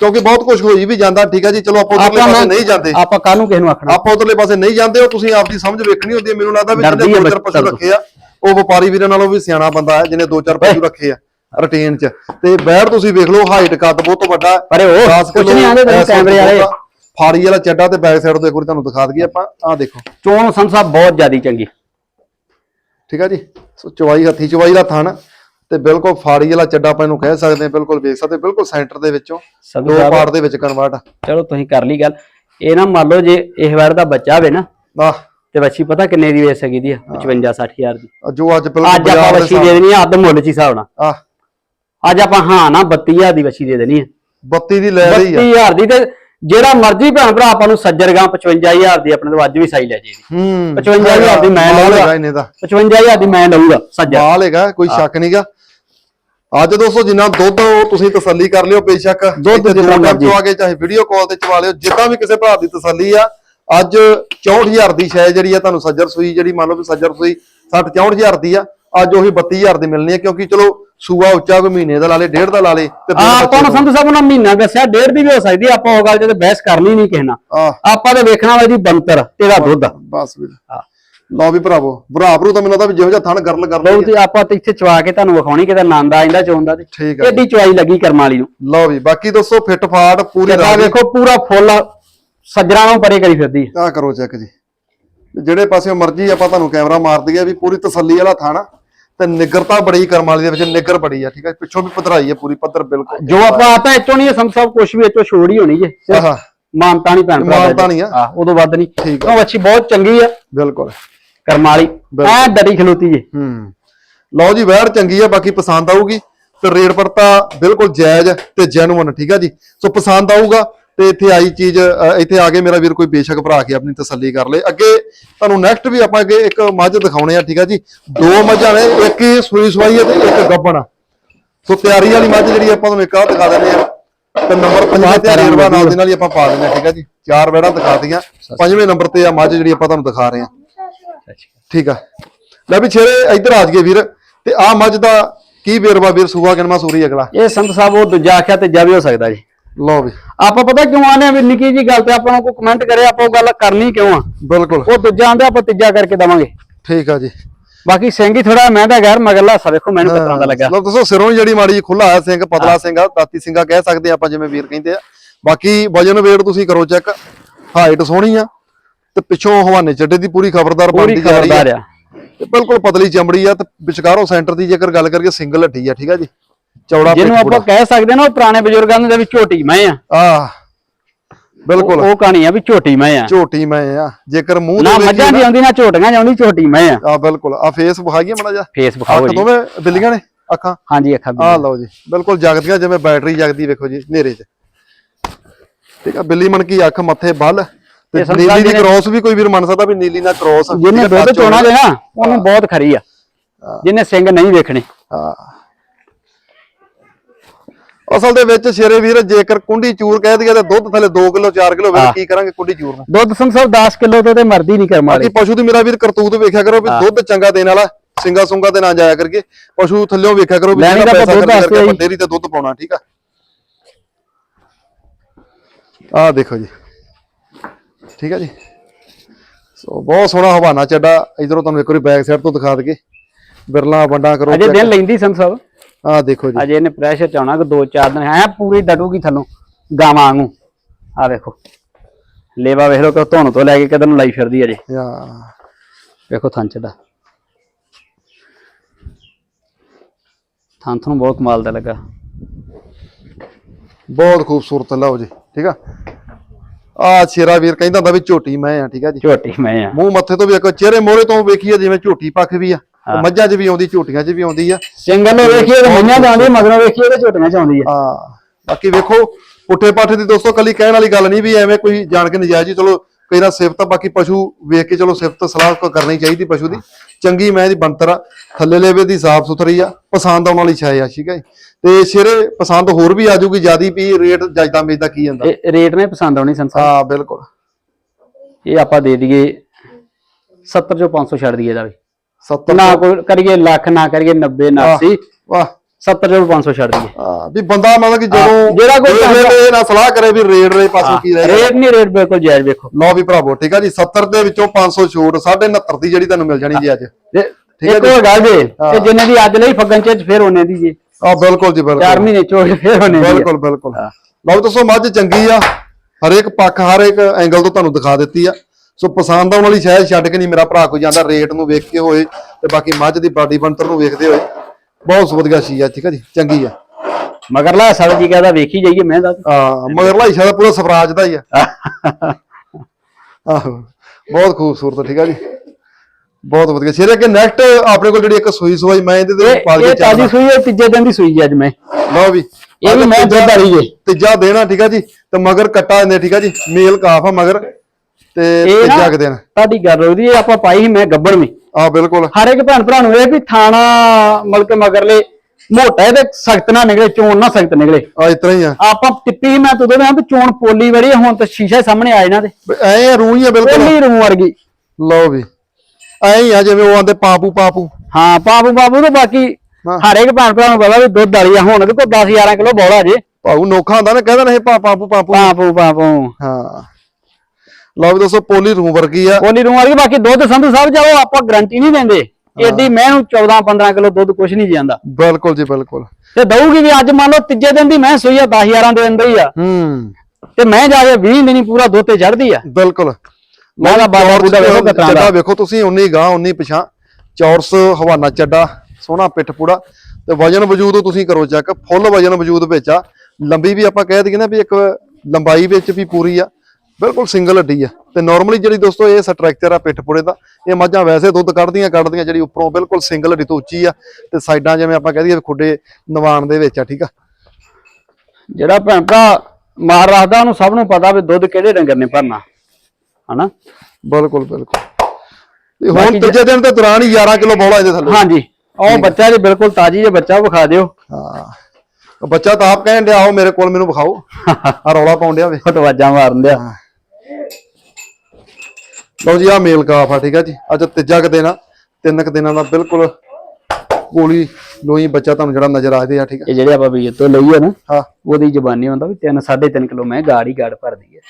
ਕਿਉਂਕਿ ਬਹੁਤ ਕੁਝ ਹੋਈ ਵੀ ਜਾਂਦਾ ਠੀਕ ਆ ਜੀ ਚਲੋ ਆਪਾਂ ਉਧਰਲੇ ਪਾਸੇ ਨਾ- ਨਹੀਂ ਜਾਂਦੇ। ਆਪਾਂ ਕਾਹਨੂੰ ਕਿਸੇ ਨੂੰ ਆਖਣਾ। ਆਪਾਂ ਉਧਰਲੇ ਪਾਸੇ ਨਹੀਂ ਜਾਂਦੇ ਉਹ ਤੁਸੀਂ ਆਪਦੀ ਸਮਝ ਵੇਖਣੀ ਹੁੰਦੀ ਹੈ ਮੈਨੂੰ ਲੱਗਦਾ ਵੀ ਹੈ ਦੋ ਚਾਰ ਪਸ਼ੂ। ਰੱਖੇ ਆ ਉਹ ਵਪਾਰੀ ਵੀਰਾਂ ਨਾਲੋਂ ਵੀ ਸਿਆਣਾ ਬੰਦਾ ਹੈ ਜਿਹਨੇ ਦੋ ਚਾਰ ਪਸ਼ੂ ਰੱਖੇ ਆ ਰਟੇਨ ਚ। ਤੇ ਬੈੜ ਤੁਸੀਂ ਵੇਖ ਲਓ ਹਾਈਟ ਕੱਦ ਬਹੁਤ ਵੱਡਾ। ਪਰ ਉਹ 10 ਕੁਛ ਨਹੀਂ ਆਂਦੇ ਵਕਤ ਕੈਮਰੇ ਵਾਲੇ। ਫਾੜੀ ਵਾਲਾ ਚੱਡਾ ਤੇ ਬੈਕ ਸਾਈਡ ਤੋਂ ਇੱਕ ਵਾਰੀ ਤੁਹਾਨੂੰ ਦਿਖਾ ਦਈਏ ਆਪਾਂ ਆਹ ਦੇਖੋ। ਚੋਣ ਸੰਸਾ ਬਹੁਤ ਜ਼ਿਆਦੀ ਚੰਗੀ। ਠੀਕ ਆ ਜੀ ਸੋ ਚਵਾਈ ਹੱਥੀ ਚਵਾਈ ਦਾ ਥਣ। ਤੇ ਬਿਲਕੁਲ ਫਾੜੀ ਵਾਲਾ ਚੱਡਾ ਆਪਾਂ ਇਹਨੂੰ ਕਹਿ ਸਕਦੇ ਹਾਂ ਬਿਲਕੁਲ ਵੇਖ ਸਕਦੇ ਬਿਲਕੁਲ ਸੈਂਟਰ ਦੇ ਵਿੱਚੋਂ ਦੋ ਪਾਰਟ ਦੇ ਵਿੱਚ ਕਨਵਰਟ ਚਲੋ ਤੁਸੀਂ ਕਰ ਲਈ ਗੱਲ। ਇਹ ਨਾ ਮੰਨ ਲਓ ਜੇ ਇਹ ਵਾਰ ਦਾ ਬੱਚਾ ਹੋਵੇ ਨਾ ਆਹ ਤੇ ਵੱਛੀ ਪਤਾ ਕਿੰਨੇ ਦੀ ਵੇਚ ਸਕਦੀ ਆ? 55 60000 ਦੀ। ਜੋ ਅੱਜ ਬਿਲਕੁਲ ਅੱਜ ਆਪਾਂ ਵੱਛੀ ਦੇ ਦੇਣੀ ਆ ਅੱਧ ਮੁੱਲ ਚ ਹੀ ਹਿਸਾਬ ਨਾਲ। ਆਹ। ਅੱਜ ਆਪਾਂ ਹਾਂ ਨਾ 32000 ਦੀ ਵੱਛੀ ਦੇ ਦੇਣੀ ਆ। 32 ਦੀ ਲੈ ਰਹੀ ਆ। 32000 ਦੀ ਤੇ ਜਿਹੜਾ ਮਰਜ਼ੀ ਭੈਣ ਭਰਾ ਆਪਾਂ ਨੂੰ ਸੱਜਰਗਾ 55000 ਦੀ ਆਪਣੇ ਤੋਂ ਅੱਜ ਵੀ ਸਾਈ ਲੈ ਜੇਗੀ ਹੂੰ। 55,000 ਦੀ ਮੈਂ ਲਊਂਗਾ। ਹੈਗਾ ਇਹਨੇ ਦਾ। 55000 ਦੀ ਮੈਂ ਲਊਂਗਾ ਸੱਜਰ। ਮਾਲ ਹੈਗਾ ਕੋਈ ਸ਼ੱਕ ਨਹੀਂਗਾ ਅੱਜ ਦੋਸਤੋ ਜਿੰਨਾ ਦੁੱਧ ਉਹ ਤੁਸੀਂ ਤਸੱਲੀ ਕਰ ਲਿਓ ਬੇਸ਼ੱਕ। ਦੁੱਧ ਜਿੰਨਾ ਮਰਜ਼ੀ। ਚਵਾ ਕੇ ਚਾਹੇ ਵੀਡੀਓ ਕਾਲ ਤੇ ਚਵਾ ਲਿਓ ਜਿੱਦਾਂ ਵੀ ਕਿਸੇ ਭਰਾ ਦੀ ਤਸੱਲੀ ਆ ਅੱਜ 64000 ਦੀ ਸ਼ੈ ਜਿਹੜੀ ਆ ਤੁਹਾਨੂੰ ਸੱਜਰ ਸੂਈ ਜਿਹੜੀ ਮੰਨ ਲਓ ਵੀ ਸੱਜਰ ਸੂਈ 60 64000 ਦੀ ਆ ਅੱਜ ਉਹੀ 32000 ਦੀ ਮਿਲਣੀ ਹੈ ਕਿਉਂਕਿ ਚਲੋ ਸੂਆ ਉੱਚਾ ਕੋਈ ਮਹੀਨੇ ਦਾ ਲਾ ਲੇ ਡੇਢ ਦਾ ਲਾ ਲੇ ਤੇ ਆ ਆਪਾਂ ਨੂੰ ਸੰਧੂ ਸਾਹਿਬ ਉਹਨਾਂ ਮਹੀਨਾ ਦੱਸਿਆ ਡੇਢ ਦੀ ਵੀ ਹੋ ਸਕਦੀ ਆ, ਆਪਾਂ ਉਹ ਗੱਲ ਤੇ ਬਹਿਸ ਕਰਨੀ ਨਹੀਂ ਆਹ ਆਪਾਂ ਤੇ ਵੇਖਣਾ ਵਾ ਇਹਦੀ ਬੰਤਰ ਤੇ ਇਹਦਾ ਦੁੱਧ। ਬਸ ਵੀਰ। ਲਓ ਵੀ ਭਰਾਵੋ ਭਰਾ ਭਰੂ ਤਾਂ ਮੈਨੂੰ ਤਾਂ ਵੀ ਜਿਹੋ ਜਿਹਾ ਥਣ ਗਰਲ ਕਰ ਬਹੁਤ ਹੀ ਆਪਾਂ ਤੇ ਇੱਥੇ ਚਵਾ ਕੇ ਤੁਹਾਨੂੰ ਵਿਖਾਉਣੀ ਕਿਤੇ ਆਨੰਦ ਆ ਜਾਂਦਾ ਚੋਂਦਾ ਤੇ ਠੀਕ ਆ ਏਡੀ ਚਵਾਈ ਲੱਗੀ ਕਰਮ ਵਾਲੀ ਨੂੰ। ਲਓ ਵੀ ਬਾਕੀ ਦੋਸਤੋ ਫਿੱਟ ਫਾਟ ਪੂਰੀ ਕਿਤਾ ਰਾਜੀ ਵੇਖੋ ਪੂਰਾ ਫੁੱਲ ਸੱਜਣਾ ਨੂੰ ਪਰੇ ਕਰੀ ਫਿਰਦੀ ਆ। ਆ ਕਰੋ ਚੈੱਕ ਜੀ। ਜਿਹੜੇ ਪਾਸੇ ਮਰਜ਼ੀ ਆਪਾਂ ਤੁਹਾਨੂੰ ਕੈਮਰਾ ਮਾਰ ਦਈਏ ਵੀ ਪੂਰੀ ਤਸੱਲੀ ਵਾਲਾ ਥਾਣਾ ਤੇ ਨਿਗਰਤਾ ਬੜੀ ਕਰਮ ਵਾਲੀ ਦੇ ਵਿੱਚ ਨਿਗਰ ਬੜੀ ਆ ਠੀਕ ਹੈ ਪਿੱਛੋਂ ਵੀ ਪਧਰਾਈ ਹੈ ਪੂਰੀ ਪੱਧਰ ਬਿਲਕੁਲ ਜੋ ਆਪਾਂ ਆਤਾ ਇੱਥੋਂ ਨਹੀਂ ਸੰਧੂ ਸਾਹਿਬ ਕੁਝ ਵੀ ਇੱਥੋਂ ਛੋੜ ਹੀ ਹੋਣੀ ਜੇ। ਸਿਰਫ ਆਹਾ। ਮਾਨਤਾ ਨਹੀਂ ਭੈਣ ਭਰਾ ਮਾਨਤਾ ਨਹੀਂ ਆ। ਉਦੋਂ ਵੱਧ ਨਹੀਂ। ਠੀਕ ਉਹ ਅੱਛੀ ਬਹੁਤ ਚੰਗੀ ਆ। ਬਿਲਕੁਲ। ਕਰਮ ਵਾਲੀ। ਐ ਡਰੀ ਖਲੋਤੀ ਜੇ। ਹੂੰ। ਲਓ ਜੀ ਵੈੜ ਚੰਗੀ ਆ ਬਾਕੀ ਪਸੰਦ ਆਊਗੀ। ਤੇ ਰੇਟ ਪਰਤਾ ਬਿਲਕੁਲ ਜਾਇਜ਼ ਤੇ ਜੈਨੂਨ ਠੀਕ ਆ ਜੀ? ਸੋ ਪਸੰਦ ਆਊਗਾ ਤੇ ਇੱਥੇ ਆਈ ਚੀਜ਼ ਇੱਥੇ ਆ ਕੇ ਮੇਰਾ ਵੀਰ ਕੋਈ ਬੇਸ਼ੱਕ ਭਰਾ ਕੇ ਆਪਣੀ ਤਸੱਲੀ ਕਰ ਲੇ। ਅੱਗੇ ਤੁਹਾਨੂੰ ਨੈਕਸਟ ਵੀ ਆਪਾਂ ਅੱਗੇ ਇੱਕ ਮੱਝ ਦਿਖਾਉਣੇ ਆ ਠੀਕ ਆ ਜੀ? ਦੋ ਮੱਝਾਂ ਨੇ ਇੱਕ ਹੀ ਸੂਈ ਸਵਾਈ ਹੈ ਤੇ ਇੱਕ ਗੱਬਣ ਆ। ਸੋ ਤਿਆਰੀ ਵਾਲੀ ਮੱਝ ਜਿਹੜੀ ਆਪਾਂ ਤੁਹਾਨੂੰ ਇੱਕ ਆ ਦਿਖਾ ਦਿੰਦੇ ਆ। ਤੇ ਨੰਬਰ 5 ਤੇ ਰੇਰਵਾ ਨਾਲ ਦੇ ਨਾਲ ਹੀ ਆਪਾਂ ਪਾ ਦਿੰਦੇ ਆ ਠੀਕ ਆ ਜੀ? ਚਾਰ ਵੈੜਾਂ ਦਿਖਾਤੀਆਂ ਪੰਜਵੇਂ ਨੰਬਰ ਤੇ ਆ ਮੱਝ ਜਿਹੜੀ ਆਪਾਂ ਤੁਹਾਨੂੰ ਦਿਖਾ ਰਹੇ ਆ। ਠੀਕ ਆ। ਲੈ ਵੀ ਛੇਰੇ ਇੱਧਰ ਆ ਜਗੇ ਵੀਰ। ਤੇ ਆ ਮੱਝ ਦਾ ਕੀ ਵੇਰਵਾ ਵੀਰ? ਸੂਆ ਕਿਨਮਾ ਸੂਰੀ ਅਗਲਾ। ਇਹ ਸੰਤ ਸਾਹਿਬ ਉਹ ਦੂਜਾ ਆਖਿਆ ਤੀਜਾ ਵੀ ਹੋ ਸਕਦਾ ਜੀ। ਲਓ ਵੀ। ਆਪਾਂ ਪਤਾ ਕਿਉਂ ਆਨੇ ਆ ਵੀ ਨਿੱਕੀ ਜੀ ਗੱਲ ਤੇ ਆਪਾਂ ਨੂੰ ਕੋਈ ਕਮੈਂਟ ਕਰੇ ਆਪਾਂ ਉਹ ਗੱਲ ਕਰਨੀ ਕਿਉਂ ਆ? ਬਿਲਕੁਲ। ਉਹ ਦੂਜਾ ਆਂਦੇ ਆਪਾਂ ਤੀਜਾ ਕਰਕੇ ਦਵਾਂਗੇ। ਠੀਕ ਆ ਜੀ। ਬਾਕੀ ਸਿੰਘ ਹੀ ਥੋੜਾ ਮਹਿੰਦਾ ਗੈਰ ਮਗਰਲਾ ਸਾ ਵੇਖੋ ਮੈਨੂੰ ਤਰ੍ਹਾਂ ਦਾ ਲੱਗਾ ਲਓ ਦੱਸੋ ਸਿਰੋਂ ਜਿਹੜੀ ਮਾੜੀ ਖੁੱਲਾ ਆ ਸਿੰਘ ਪਤਲਾ ਸਿੰਘ ਆ ਦਾਤੀ ਸਿੰਘਾ ਕਹਿ ਸਕਦੇ ਆਪਾਂ ਜਿਵੇਂ ਵੀਰ ਕਹਿੰਦੇ ਆ। ਬਾਕੀ ਵਜਨ ਵੇਟ ਤੁਸੀਂ ਕਰੋ ਚੈੱਕ ਹਾਈਟ ਸੋਹਣੀ ਆ। ਤੇ ਪਿੱਛੋਂ ਹਵਾਨੇ ਚੱਡੇ ਦੀ ਪੂਰੀ ਖਬਰਦਾਰ ਪੂਰੀ ਬਣਦੀ ਜਾ ਰਹੀ ਖਬਰਦਾਰ ਆ। ਤੇ ਬਿਲਕੁਲ ਪਤਲੀ ਚਮੜੀ ਆ ਤੇ ਵਿਚਕਾਰੋਂ ਸੈਂਟਰ ਦੀ ਜੇਕਰ ਗੱਲ ਕਰੀਏ ਸਿੰਗਲ ਹੱਡੀ ਆ ਠੀਕ ਆ ਜੀ? ਚੌੜਾ ਜਿਹਨੂੰ ਆਪਾਂ ਕਹਿ ਸਕਦੇ ਨਾ ਉਹ ਪੁਰਾਣੇ ਬਜ਼ੁਰਗਾਂ ਦੇ ਵਿੱਚ ਝੋਟੀ ਮੈਂ ਆ। ਆ ਬਿਲਕੁਲ। ਉਹ ਕਹਾਣੀ ਆ ਵੀ ਝੋਟੀ ਮੈਂ ਆ। ਝੋਟੀ ਮੈਂ ਆ। ਜੇਕਰ ਮੂੰਹ ਨਾ ਮੱਝਾਂ ਦੀ ਆਉਂਦੀ ਨਾ ਝੋਟੀਆਂ ਜਾਂਦੀ ਝੋਟੀ ਮੈਂ ਆ। ਆ ਬਿਲਕੁਲ। ਆ ਫੇਸ ਵਿਖਾਈਏ ਮੜਾ ਜਾ ਫੇਸ ਵਿਖਾਓ ਅੱਖ ਜੀ। ਦੋਵੇਂ ਬਿੱਲੀਆਂ ਨੇ? ਅੱਖਾਂ? ਹਾਂਜੀ ਅੱਖਾਂ ਆ ਲਓ ਜੀ। ਬਿਲਕੁਲ ਜਗਦੀਆਂ ਜਿਵੇਂ ਬੈਟਰੀ ਜਗਦੀ ਵੇਖੋ ਜੀ ਹਨੇਰੇ 'ਚ। ਠੀਕ ਆ ਬਿੱਲੀ ਮਨ ਕੀ ਅੱਖ ਮੱਥੇ ਬੱਲ। ਤੇ ਨੀਲੀ ਦੀ ਕ੍ਰੋਸ ਵੀ ਕੋਈ ਵੀਰ ਮੰਨ ਸਕਦਾ ਵੀ ਨੀਲੀ ਨਾਲ ਕ੍ਰੋਸ ਜਿਹਨੇ ਦੁੱਧ ਚੋਣਾ ਦੇ ਨਾ ਉਹਨੂੰ ਬਹੁਤ ਖਰੀ ਆ। ਜਿਹਨੇ ਸਿੰਘ ਨਹੀਂ ਵੇਖਣੇ। ਹਾਂ। ਅਸਲ ਦੇ ਵਿੱਚ ਸ਼ੇਰੇ ਵੀਰ ਜੇਕਰ ਕੁੰਡੀ ਚੂਰ ਕਹਿ ਦਈਏ ਤੇ ਦੁੱਧ ਥੱਲੇ 2 ਕਿਲੋ 4 ਕਿਲੋ ਵੇ ਹਾਂ। ਕੀ ਕਰਾਂਗੇ ਕੁੰਡੀ ਚੂਰ ਨੂੰ ਦੁੱਧ ਸੰਤ ਸਾਹਿਬ 10 ਕਿਲੋ ਤੋਂ ਤੇ ਮਰਦੀ ਨਹੀਂ ਕਰਮ ਵਾਲੇ। ਪਸ਼ੂ ਦੀ ਮੇਰਾ ਵੀਰ ਕਰਤੂਤ ਵੇਖਿਆ ਕਰੋ ਵੀ ਦੁੱਧ ਚੰਗਾ ਦੇਣ ਵਾਲਾ ਸਿੰਗਾ ਸੁੰਗਾ ਤੇ ਨਾ ਜਾਇਆ ਕਰਕੇ ਪਸ਼ੂ ਥੱਲਿਓਂ ਵੇਖਿਆ ਕਰੋ ਵੀ ਜਿਹੜਾ ਪੈਸਾ ਦੁੱਧ ਖਰਚ ਕਰਕੇ ਡੇਅਰੀ ਤੇ ਦੁੱਧ ਪਾਉਣਾ ਠੀਕ ਆ? ਆਹ ਦੇਖੋ ਜੀ। ਠੀਕ ਆ ਜੀ। ਸੋ ਬਹੁਤ ਸੋਹਣਾ ਹਵਾਨਾ ਚੱਡਾ। ਇਧਰੋਂ ਤੁਹਾਨੂੰ ਇੱਕ ਵਾਰੀ ਬੈਕ ਸਾਈਡ ਤੋਂ ਦਿਖਾ ਦਈਏ। ਬਿਰਲਾ ਵੰਡਾ ਕਰੋ ਅਜੇ ਦਿਨ ਲੈਂਦੀ ਸੰਤ ਸਾਹਿਬ। ਆਹ ਦੇਖੋ ਜੀ। ਅਜੇ ਇਹਨੇ ਪ੍ਰੈਸ਼ਰ ਚ ਆਉਣਾ ਕਿ ਦੋ ਚਾਰ ਦਿਨ। ਹੈ ਪੂਰੀ ਡਟੂਗੀ ਥੱਲੋਂ ਗਾਵਾਂ ਵਾਂਗੂ। ਆ ਵੇਖੋ ਲੇਵਾ ਵੇਖ ਲਓ ਕਿ ਧੁਣ ਤੋਂ ਲੈ ਕੇ ਨੂੰ ਲਾਈ ਫਿਰਦੀ ਅਜੇ। ਯਾ। ਵੇਖੋ ਥਣ ਚੜਾ ਥਣ ਤੁਹਾਨੂੰ ਬਹੁਤ ਕਮਾਲ ਦਾ ਲੱਗਾ। ਬਹੁਤ ਖੂਬਸੂਰਤ ਲਓ ਜੀ। ਠੀਕ ਆ। ਆ ਸ਼ੇਰਾ ਵੀਰ ਕਹਿੰਦਾ ਹੁੰਦਾ ਵੀ ਝੋਟੀ ਮੈਂ ਆ ਠੀਕ ਆ ਜੀ। ਝੋਟੀ ਮੈਂ ਆ। ਮੂੰਹ ਮੱਥੇ ਤੋਂ ਵੀ ਇੱਕ ਚਿਹਰੇ ਮੋਹਰੇ ਤੋਂ ਵੇਖੀਏ ਜਿਵੇਂ ਝੋਟੀ ਪੱਖ ਵੀ ਆ ਮੱਝਾਂ 'ਚ ਵੀ ਆਉਂਦੀ ਝੋਟੀਆਂ 'ਚ ਵੀ ਆਉਂਦੀ ਆ। ਸਿੰਗਲ ਨੂੰ ਵੇਖੀਏ ਤੇ ਮਈਆਂ ਜਾਂਦੀ ਮਗਰੋਂ ਵੇਖੀਏ ਤੇ ਝੋਟੀਆਂ ਚ ਆਉਂਦੀ ਆ। ਆ ਬਾਕੀ ਵੇਖੋ ਪੁੱਠੇ ਪਾਠੇ ਦੀ ਦੋਸਤੋ ਕੱਲੀ ਕਹਿਣ ਵਾਲੀ ਗੱਲ ਨਹੀਂ ਵੀ ਐਵੇਂ ਕੋਈ ਜਾਣ ਕੇ ਨਜਾਇਜ਼ ਹੀ ਚਲੋ ਕਈ ਸਿਫਤ ਬਾਕੀ ਪਸ਼ੂ ਵੇਖ ਕੇ ਚਲੋ ਸਿਫਤ ਸਲਾਹ ਕੋ ਕਰਨੀ ਚਾਹੀਦੀ ਪਸ਼ੂ ਦੀ। ਚੰਗੀ ਮੈਂ ਦੀ ਬੰਤਰ ਆ ਥੱਲੇ ਲੇਵੇ ਦੀ ਸਾਫ਼ ਸੁਥਰੀ ਆ ਪਸੰਦ ਆਉਣ ਵਾਲੀ ਛਾਏ ਆ ਠੀਕ ਹੈ। ਤੇ ਸ਼ੇਰੇ ਪਸੰਦ ਹੋਰ ਵੀ ਆ ਜਾਊਗੀ ਜਿਆਦੀ ਵੀ ਰੇਟ ਜਜਦਾ ਮੇਜਦਾ ਕੀ ਜਾਂਦਾ। ਇਹ ਰੇਟ ਨੇ ਪਸੰਦ ਆਉਣੀ ਸੰਸਾਰ ਹਾਂ ਬਿਲਕੁਲ। ਇਹ ਆਪਾਂ ਦੇ ਦਈਏ 70 ਚੋਂ 500 ਛੱਡ ਦਈਏ ਦਾ ਵੀ। 70 ਨਾ ਕੋਈ ਕਰੀਏ ਲੱਖ ਨਾ ਕਰੀਏ 90 ਨਾ 80 ਵਾਹ। 70 ਚੋਂ 500 ਛੱਡ ਦਈਏ। ਹਾਂ ਵੀ ਬੰਦਾ ਮਤਲਬ ਕਿ ਜਦੋਂ ਜਿਹੜਾ ਕੋਈ ਇਹ ਨਾ ਸਲਾਹ ਕਰੇ ਵੀ ਰੇਟ ਰੇ ਪਾਸੋਂ ਕੀ ਰਹੇਗਾ ਰੇਟ ਨਹੀਂ ਰੇਟ ਬਿਲਕੁਲ ਜਾਇਜ਼ ਵੇਖੋ। ਲਓ ਵੀ ਭਰਾਵੋ ਠੀਕ ਆ ਜੀ 70 ਦੇ ਵਿੱਚੋਂ 500 ਛੋਟ 69 ਦੀ ਜਿਹੜੀ ਤੁਹਾਨੂੰ ਮਿਲ ਜਾਣੀ ਜੀ ਅੱਜ। ਤੇ ਹੈ ਇੱਕ ਹੋਰ ਗੱਲ ਜੇ ਤੇ ਜਿੰਨੇ ਦੀ ਅੱਜ ਲਈ ਫੱਗਣ ਚ ਫਿਰ ਉਹਨੇ ਦੀ ਜੇ। ਆ ਬਿਲਕੁਲ ਜੀ 4 ਬਿਲਕੁਲ ਮਹੀਨੇ ਚੋਂ ਫਿਰ ਦੀ ਆ। ਬਿਲਕੁਲ ਬਿਲਕੁਲ। ਲਓ ਦੱਸੋ ਮੱਝ ਚੰਗੀ ਆ ਹਰੇਕ ਪੱਖ ਹਰੇਕ ਐਂਗਲ ਤੋਂ ਤੁਹਾਨੂੰ ਦਿਖਾ ਦਿੱਤੀ ਆ। ਸੋ ਪਸੰਦ ਆਉਣ ਵਾਲੀ ਸ਼ਾਇਦ ਛੱਡ ਕੇ ਨਹੀਂ ਮੇਰਾ ਭਰਾ ਕੋਈ ਜਾਂਦਾ ਰੇਟ ਨੂੰ ਵੇਖ ਕੇ ਹੋਏ ਤੇ ਬਾਕੀ ਮੱਝ ਦੀ ਬਾਡੀ ਬਣਤਰ ਨੂੰ ਵੇਖਦੇ ਹੋਏ। ਬਹੁਤ ਵਧੀਆ ਚੀਜ਼ ਆ ਠੀਕ ਆ ਜੀ ਚੰਗੀ ਆ। ਮਗਰਲਾ ਸਭ ਜੀ ਕਹਦਾ ਵੇਖੀ ਜਾਈਏ ਮੈਂ ਦੱਸ। ਆ ਮਗਰਲਾ ਹਿੱਸਾ ਤਾਂ ਪੂਰਾ ਸਵਰਾਜ ਦਾ ਹੀ ਆ। <laughs> ਆਹੋ ਬਹੁਤ ਖੂਬਸੂਰਤ ਠੀਕ ਆ ਜੀ। ਬਹੁਤ ਵਧੀਆ। ਸ਼ੇਰੇ ਕਿ ਨੈਕਸਟ ਆਪਣੇ ਕੋਲ ਜਿਹੜੀ ਇੱਕ ਸੂਈ ਸਵਾਈ ਮੈਂ ਇਹਦੇ ਦੇ ਇਹ ਪਾ ਕੇ ਇਹ ਤਾਜੀ ਚੱਲਦਾ ਸੂਈ ਹੈ ਤੀਜੇ ਦਿਨ ਦੀ ਸੂਈ ਹੈ ਅੱਜ ਮੈਂ। ਲਓ ਵੀ। ਇਹ ਵੀ ਮੈਂ ਦੁੱਧ ਵਾਲੀ ਜੇ। ਤੀਜਾ ਦੇਣਾ ਠੀਕ ਆ ਜੀ। ਤੇ ਮਗਰ ਕੱਟਾ ਦਿੰਦੇ ਠੀਕ ਆ ਜੀ। ਮੇਲ ਕਾਫ ਆ ਮਗਰ। ਤੇ ਇਹ ਨਾ ਤੀਜਾ ਕੁ ਦਿਨ। ਤੁਹਾਡੀ ਗੱਲ ਉਹਦੀ ਆਪਾਂ ਪਾਈ ਸੀ ਮੈਂ ਗੱਬੜ ਵੀ। ਆ ਬਿਲਕੁਲ। ਹਰ ਇੱਕ ਭੈਣ ਭਰਾ ਨੂੰ ਇਹ ਵੀ ਥਾਣਾ ਮਲਕ ਮਗਰਲੇ ਮੋਟਾ ਹੈ ਤੇ ਸਖਤ ਨਾ ਨਿਕਲੇ ਚੋਣ ਨਾ ਸਖਤ ਨਿਕਲੇ। ਆ ਇਤਨਾ ਹੀ ਆ। ਆਪਾਂ ਟਿੱਪੀ ਮੈਂ ਤਦੋਂ ਮੈਂ ਵੀ ਚੋਣ ਪੋਲੀ ਵੜੀ ਹੁਣ ਤਾਂ ਸ਼ੀਸ਼ਾ ਸਾਹਮਣੇ ਆ ਇਹਨਾਂ ਦੇ। ਐ ਰੂਹ ਹੀ ਆ ਬਿਲਕੁਲ। ਪੋਲੀ ਰੂ ਵਰਗੀ। ਲਓ ਵੀ ਐ ਹੀ ਆ ਜਿਵੇਂ ਉਹ ਆਂਦੇ ਪਾਪੂ ਪਾਪੂ। ਹਾਂ ਪਾਪੂ ਬਾਬੂ ਤੋਂ ਬਾਕੀ ਹਾਂ। ਹਰੇਕ ਭੈਣ ਭਰਾ ਨੂੰ ਪਤਾ ਵੀ ਦੁੱਧ ਵਾਲੀ ਆ ਹੁਣ ਤੇ ਕੋਈ 10 11 ਕਿਲੋ ਬੋਲਾ ਜੇ। ਭਾਊ ਨੋਖਾ ਹੁੰਦਾ ਨਾ ਕਹਿੰਦਾ ਨਹੀਂ ਪਾਪਾ ਪਾਪੂ ਪਾਪੂ। ਪਾਪੂ ਪਾਪੂ। ਹਾਂ। ਲਓ ਵੀ ਦੋਸਤੋ ਪੋਲੀ ਰੂਮ ਵਰਗੀ ਆ। ਕੋਲੀ ਰੂਮ ਵਾਲੀ ਬਾਕੀ ਦੁੱਧ ਸੰਧੂ ਸਾਹਿਬ ਚਲੋ ਆਪਾਂ ਗਰੰਟੀ ਨਹੀਂ ਦਿੰਦੇ। ਏਡੀ ਮੈਂ ਨੂੰ 14 15 ਕਿਲੋ ਦੁੱਧ ਕੁਛ ਨਹੀਂ ਜਾਂਦਾ। ਬਿਲਕੁਲ ਜੀ ਬਿਲਕੁਲ। ਤੇ ਦਊਗੀ ਵੀ ਅੱਜ ਮੰਨ ਲਓ ਤੀਜੇ ਦਿਨ ਦੀ ਮੈਂ ਸੂਈ ਆ 10 11 ਦੇ ਅੰਦਰ ਹੀ ਆ। ਹੂੰ। ਤੇ ਮੈਂ ਜਾ ਕੇ 20 ਦਿਨ ਪੂਰਾ ਦੁੱਧ ਤੇ ਚੜਦੀ ਆ। ਬਿਲਕੁਲ। ਮੈਂ ਤਾਂ ਬਾਬਾ ਬੁੱਢਾ ਵੇਖੋ ਚੱਡਾ ਦਾ। ਵੇਖੋ ਤੁਸੀਂ ਉਨੀ ਗਾਂ ਉਨੀ ਪਿਛਾਂ। ਚੌਰਸ ਹਵਾਨਾ ਚੱਡਾ ਸੋਹਣਾ ਪਿੱਠ ਪੂੜਾ। ਤੇ ਵਜਨ ਵਜੂਦ ਤੁਸੀਂ ਕਰੋ ਚੈੱਕ ਫੁੱਲ ਵਜਨ ਵਜੂਦ ਵਿੱਚ ਆ। ਲੰਬੀ ਵੀ ਆਪਾਂ ਕਹਿ ਦਈਏ ਨਾ ਵੀ ਇੱਕ ਲੰਬਾਈ ਵਿੱਚ ਵੀ ਪੂਰੀ ਆ। ਬਿਲਕੁਲ ਸਿੰਗਲ ਹੱਡੀ ਆ। ਤੇ ਨਾਰਮਲੀ ਜਿਹੜੀ ਦੋਸਤੋ ਇਹ ਸਟਰਕਚਰ ਆ ਪਿੱਠ ਪੂੜੇ ਦਾ ਇਹ ਮੱਝਾਂ ਵੈਸੇ ਦੁੱਧ ਕੱਢਦੀਆਂ ਕੱਢਦੀਆਂ ਜਿਹੜੀ ਉੱਪਰੋਂ ਬਿਲਕੁਲ ਸਿੰਗਲ ਹੱਡੀ ਤੋਂ ਉੱਚੀ ਆ। ਤੇ ਸਾਈਡਾਂ ਜਿਵੇਂ ਆਪਾਂ ਕਹਿ ਦਈਏ ਵੀ ਖੁੱਡੇ ਨਿਵਾਣ ਦੇ ਵਿੱਚ ਆ ਠੀਕ ਆ? ਜਿਹੜਾ ਭੈਣ ਭਰਾ ਮਾਰ ਰੱਖਦਾ ਉਹਨੂੰ ਸਭ ਨੂੰ ਪਤਾ ਵੀ ਦੁੱਧ ਕਿਹੜੇ ਡੰਗਰ ਨੇ ਭਰਨਾ। ਹਨਾ? ਬਿਲਕੁਲ ਬਿਲਕੁਲ। ਤੇ ਹੁਣ ਤੀਜੇ ਦਿਨ ਤੇ ਦੌਰਾਨ ਹੀ 11 ਕਿਲੋ ਬੋਲਾ ਇਹਦੇ ਥੱਲੇ। ਹਾਂਜੀ। ਉਹ ਬੱਚਾ ਜੀ ਬਿਲਕੁਲ ਤਾਜੀ ਜੇ ਬੱਚਾ ਵਿਖਾ ਦਿਓ। ਹਾਂ। ਬੱਚਾ ਤਾਂ ਆਪ ਕਹਿਣ ਡਿਆ ਆਓ ਮੇਰੇ ਕੋਲ ਮੈਨੂੰ ਵਿਖਾਓ। ਆ ਰੌਲਾ ਪਾਉਣ ਡਿਆ ਵੇ। ਫਟਵਾਜਾਂ ਮਾਰਨ ਦਿਆ ਲਓ ਜੀ ਆ ਮੇਲ ਕਾਫ ਆ ਠੀਕ ਆ ਜੀ। ਅੱਜ ਤੀਜਾ ਕੁ ਦਿਨ ਆ ਤਿੰਨ ਕੁ ਦਿਨਾਂ ਦਾ ਬਿਲਕੁਲ ਗੋਲੀ ਲੋਈ ਬੱਚਾ ਤੁਹਾਨੂੰ ਜਿਹੜਾ ਨਜ਼ਰ ਆ ਰਿਹਾ ਠੀਕ ਆ। ਇਹ ਜਿਹੜੇ ਆਪਾਂ ਵੀਰ ਤੋਂ ਲਈ ਆ ਨਾ ਹਾਂ। ਉਹਦੀ ਜ਼ਬਾਨੀ ਹੁੰਦਾ ਵੀ 3 3.5 ਕਿਲੋ ਮੈਂ ਗਾੜ ਹੀ ਗਾੜ ਭਰਦੀ ਹੈ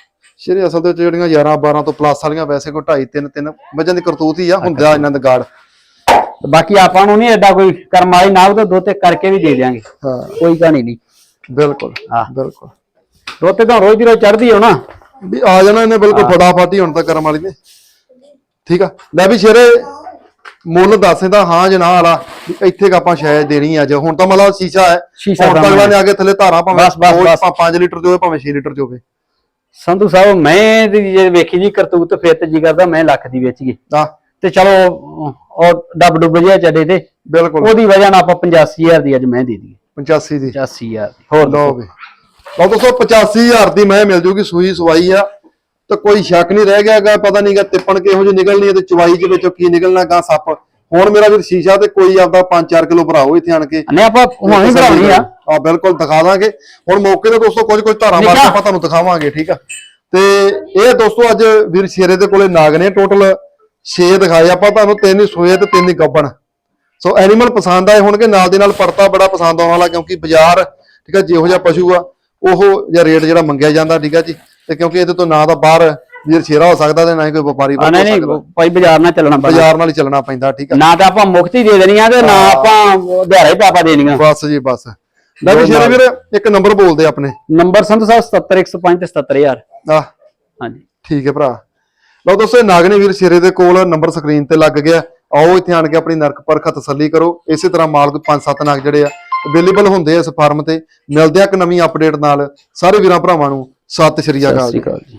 ਸ਼ਰੀ ਅਸਲ ਦੇ ਵਿੱਚ ਜਿਹੜੀਆਂ 11 12 ਤੋਂ ਪਲੱਸ ਵਾਲੀਆਂ ਵੈਸੇ ਕੋ 2.5 3 3 ਮੱਝਾਂ ਦੀ ਕਰਤੂਤ ਹੀ ਆ ਹੁੰਦਾ ਇਹਨਾਂ ਦਾ ਗਾੜ। ਬਾਕੀ ਆਪਾਂ ਨੂੰ ਨਹੀਂ ਐਡਾ ਕੋਈ ਕਰਮ ਵਾਲੀ ਨਾ ਉਹ ਤੇ ਕਰਕੇ ਵੀ ਦੇ ਦਿਆਂਗੇ। ਹਾਂ। ਕੋਈ ਕਹਾਣੀ ਨਹੀਂ ਬਿਲਕੁਲ ਹਾਂ। ਬਿਲਕੁਲ। ਦੁੱਧ ਤੇ ਤਾਂ ਰੋਜ਼ ਦੀ ਰੋਜ਼ ਚੜਦੀ ਹੋ ਨਾ। ਵੀ ਆ ਜਾਣਾ ਇਹਨੇ ਬਿਲਕੁਲ ਫਟਾਫਟ ਹੀ ਹੁਣ ਤਾਂ ਕਰਮ ਵਾਲੀ ਨੇ। ਠੀਕ ਆ? ਲੈ ਵੀ ਸ਼ੇਰੇ ਮੁੱਲ ਦੱਸ ਇਹਦਾ ਹਾਂ ਜਾਂ ਨਾ ਵਾਲਾ ਵੀ ਇੱਥੇ ਕੁ ਆਪਾਂ ਸ਼ਾਇਦ ਦੇਣੀ ਆ ਅੱਜ। ਹੁਣ ਤਾਂ ਮਤਲਬ ਸ਼ੀਸ਼ਾ ਹੈ। ਸ਼ੀਸ਼ਾ ਹੁਣ ਤਾਂ ਸਾਹਮਣੇ। ਅਗਲਾ ਨੇ ਆ ਕੇ ਥੱਲੇ ਧਾਰਾਂ ਭਾਵੇਂ ਬਸ, ਬਸ, ਦੋ- ਬਸ। 5 ਲੀਟਰ ਦੇ ਹੋਵੇ ਭਾਵੇਂ 6 ਲੀਟਰ ਦੇ ਹੋਵੇ। ਸੰਧੂ ਸਾਹਿਬ ਮੈਂ ਜੇ ਵੇਖੀ ਜੀ ਕਰਤੂਤ ਫਿਰ ਤੇ ਜੀ ਕਰਦਾ ਮੈਂ ਲੱਖ ਦੀ ਵੇਚ ਗਈ ਆ ਤੇ ਚਲੋ ਉਹ ਡੱਬ ਡੁੱਬ ਜਿਹਾ ਚੱਡੇ ਤੇ। ਬਿਲਕੁਲ। ਉਹਦੀ ਵਜ੍ਹਾ ਨਾਲ ਆਪਾਂ 85000 ਦੀ ਅੱਜ ਮੈਂ ਦੇ ਦਈਏ। 85 ਦੀ। 85000 ਦੀ। ਹੋਰ ਲਓ ਵੀ। ਲਓ ਦੋਸਤੋ 85000 ਦੀ ਮੈਂ ਮਿਲ ਜੂਗੀ ਸੂਈ ਸਵਾਈ ਆ। ਤਾਂ ਕੋਈ ਸ਼ੱਕ ਨਹੀਂ ਰਹਿ ਗਿਆਗਾ ਪਤਾ ਨਹੀਂਗਾ ਤਿੱਪਣ ਕਿਹੋ ਜਿਹੀ ਨਿਕਲਣੀ ਹੈ ਤੇ ਚਵਾਈ ਦੇ ਵਿੱਚੋਂ ਕੀ ਨਿਕਲਣਾ ਗਾ ਸੱਪ। ਹੁਣ ਮੇਰਾ ਵੀਰ ਸ਼ੀਸ਼ਾ ਤੇ ਕੋਈ ਆਪਦਾ 5-4 ਕਿਲੋ ਭਰਾਓ ਇੱਥੇ ਆਣ ਕੇ। ਨੇ ਆਪਾਂ ਹੁਣ ਹੀ ਭਰਾਉਣੀ ਆ। ਆ ਬਿਲਕੁਲ ਦਿਖਾ ਦਾਂਗੇ। ਹੁਣ ਮੌਕੇ ਤੇ ਦੋਸਤੋ ਕੁਝ ਕੁਝ ਧਾਰਾਂ ਮਾਰ ਕੇ। ਆਪਾਂ ਤੁਹਾਨੂੰ ਦਿਖਾਵਾਂਗੇ ਠੀਕ ਆ। ਤੇ ਇਹ ਦੋਸਤੋ ਅੱਜ ਵੀਰ ਸ਼ੇਰੇ ਦੇ ਕੋਲੇ ਨਾਗ ਨੇ ਟੋਟਲ 6 ਦਿਖਾਏ। ਆਪਾਂ ਤੁਹਾਨੂੰ ਤਿੰਨ ਹੀ ਸੋਏ ਤੇ ਤਿੰਨ ਹੀ ਗੱਬਣ। ਸੋ ਐਨੀਮਲ ਪਸੰਦ ਆਏ ਹੋਣਗੇ ਨਾਲ ਦੇ ਨਾਲ ਪੜਤਾ ਬੜਾ ਪਸੰਦ ਆਉਣ ਵਾਲਾ ਕਿਉਂਕਿ ਬਾਜ਼ਾਰ ਠੀਕ ਆ ਜਿਹੋ ਜਿਹਾ ਪਸ਼ੂ ਆ ਉਹ ਜਿਹਾ ਰੇਟ ਜਿਹੜਾ ਮੰਗਿਆ ਜਾਂਦਾ ਠੀਕ ਆ ਜੀ। ਤੇ ਕਿਉਂਕਿ ਇਹਦੇ ਤੋਂ ਨਾ ਤਾਂ ਬਾਹਰ ਵੀਰ ਸ਼ੇਰਾ ਹੋ ਸਕਦਾ ਤੇ ਨਾ ਹੀ ਕੋਈ ਵਪਾਰੀ ਬਣ ਨਹੀਂ ਨਹੀਂ ਸਕਦਾ। ਭਾਈ ਬਾਜ਼ਾਰ ਨਾਲ ਚੱਲਣਾ ਪੈਣਾ ਬਾਜ਼ਾਰ ਨਾਲ ਹੀ ਚੱਲਣਾ ਪੈਂਦਾ ਠੀਕ ਆ। ਨਾ ਤਾਂ ਆਪਾਂ ਮੁਕਤੀ ਦੇ ਦੇਣੀਆਂ ਤੇ ਨਾ ਆਪਾਂ ਦਿਹਾੜਾ ਹੀ ਪਾਪਾ ਦੇਣੀਆਂ। ਬਸ ਜੀ ਬਸ। ਲੈ ਵੀ ਸ਼ੇਰੇ ਵੀਰ ਇੱਕ ਨੰਬਰ ਬੋਲਦੇ ਆਪਣੇ। ਨੰਬਰ ਸੰਧੂ ਸਾਹਿਬ 77105 ਤੇ 77000 ਆ। ਹਾਂਜੀ। ਠੀਕ ਹੈ ਭਰਾ। ਲਓ ਦੋਸਤੋ ਇਹ ਨਾਗਨੇ ਵੀਰ ਸ਼ੇਰੇ ਦੇ ਕੋਲ ਨੰਬਰ ਸਕਰੀਨ ਤੇ ਲੱਗ ਗਿਆ। ਆਓ ਇੱਥੇ ਆਣ ਕੇ ਆਪਣੀ ਨਰਕ ਪਰਖ ਤਸੱਲੀ ਕਰੋ। ਇਸੇ ਤਰ੍ਹਾਂ ਮਾਲਕ ਪੰਜ ਸੱਤ ਨਾਗ ਜਿਹੜੇ ਆ ਅਵੇਲੇਬਲ ਹੁੰਦੇ ਆ ਇਸ ਫਾਰਮ ਤੇ। ਮਿਲਦੇ ਆ ਇੱਕ ਨਵੀਂ ਅਪਡੇਟ ਨਾਲ। ਸਾਰੇ ਵੀਰਾਂ ਭਰਾਵਾਂ ਨੂੰ ਸਤਿ ਸ਼੍ਰੀ ਅਕਾਲ ਜੀ।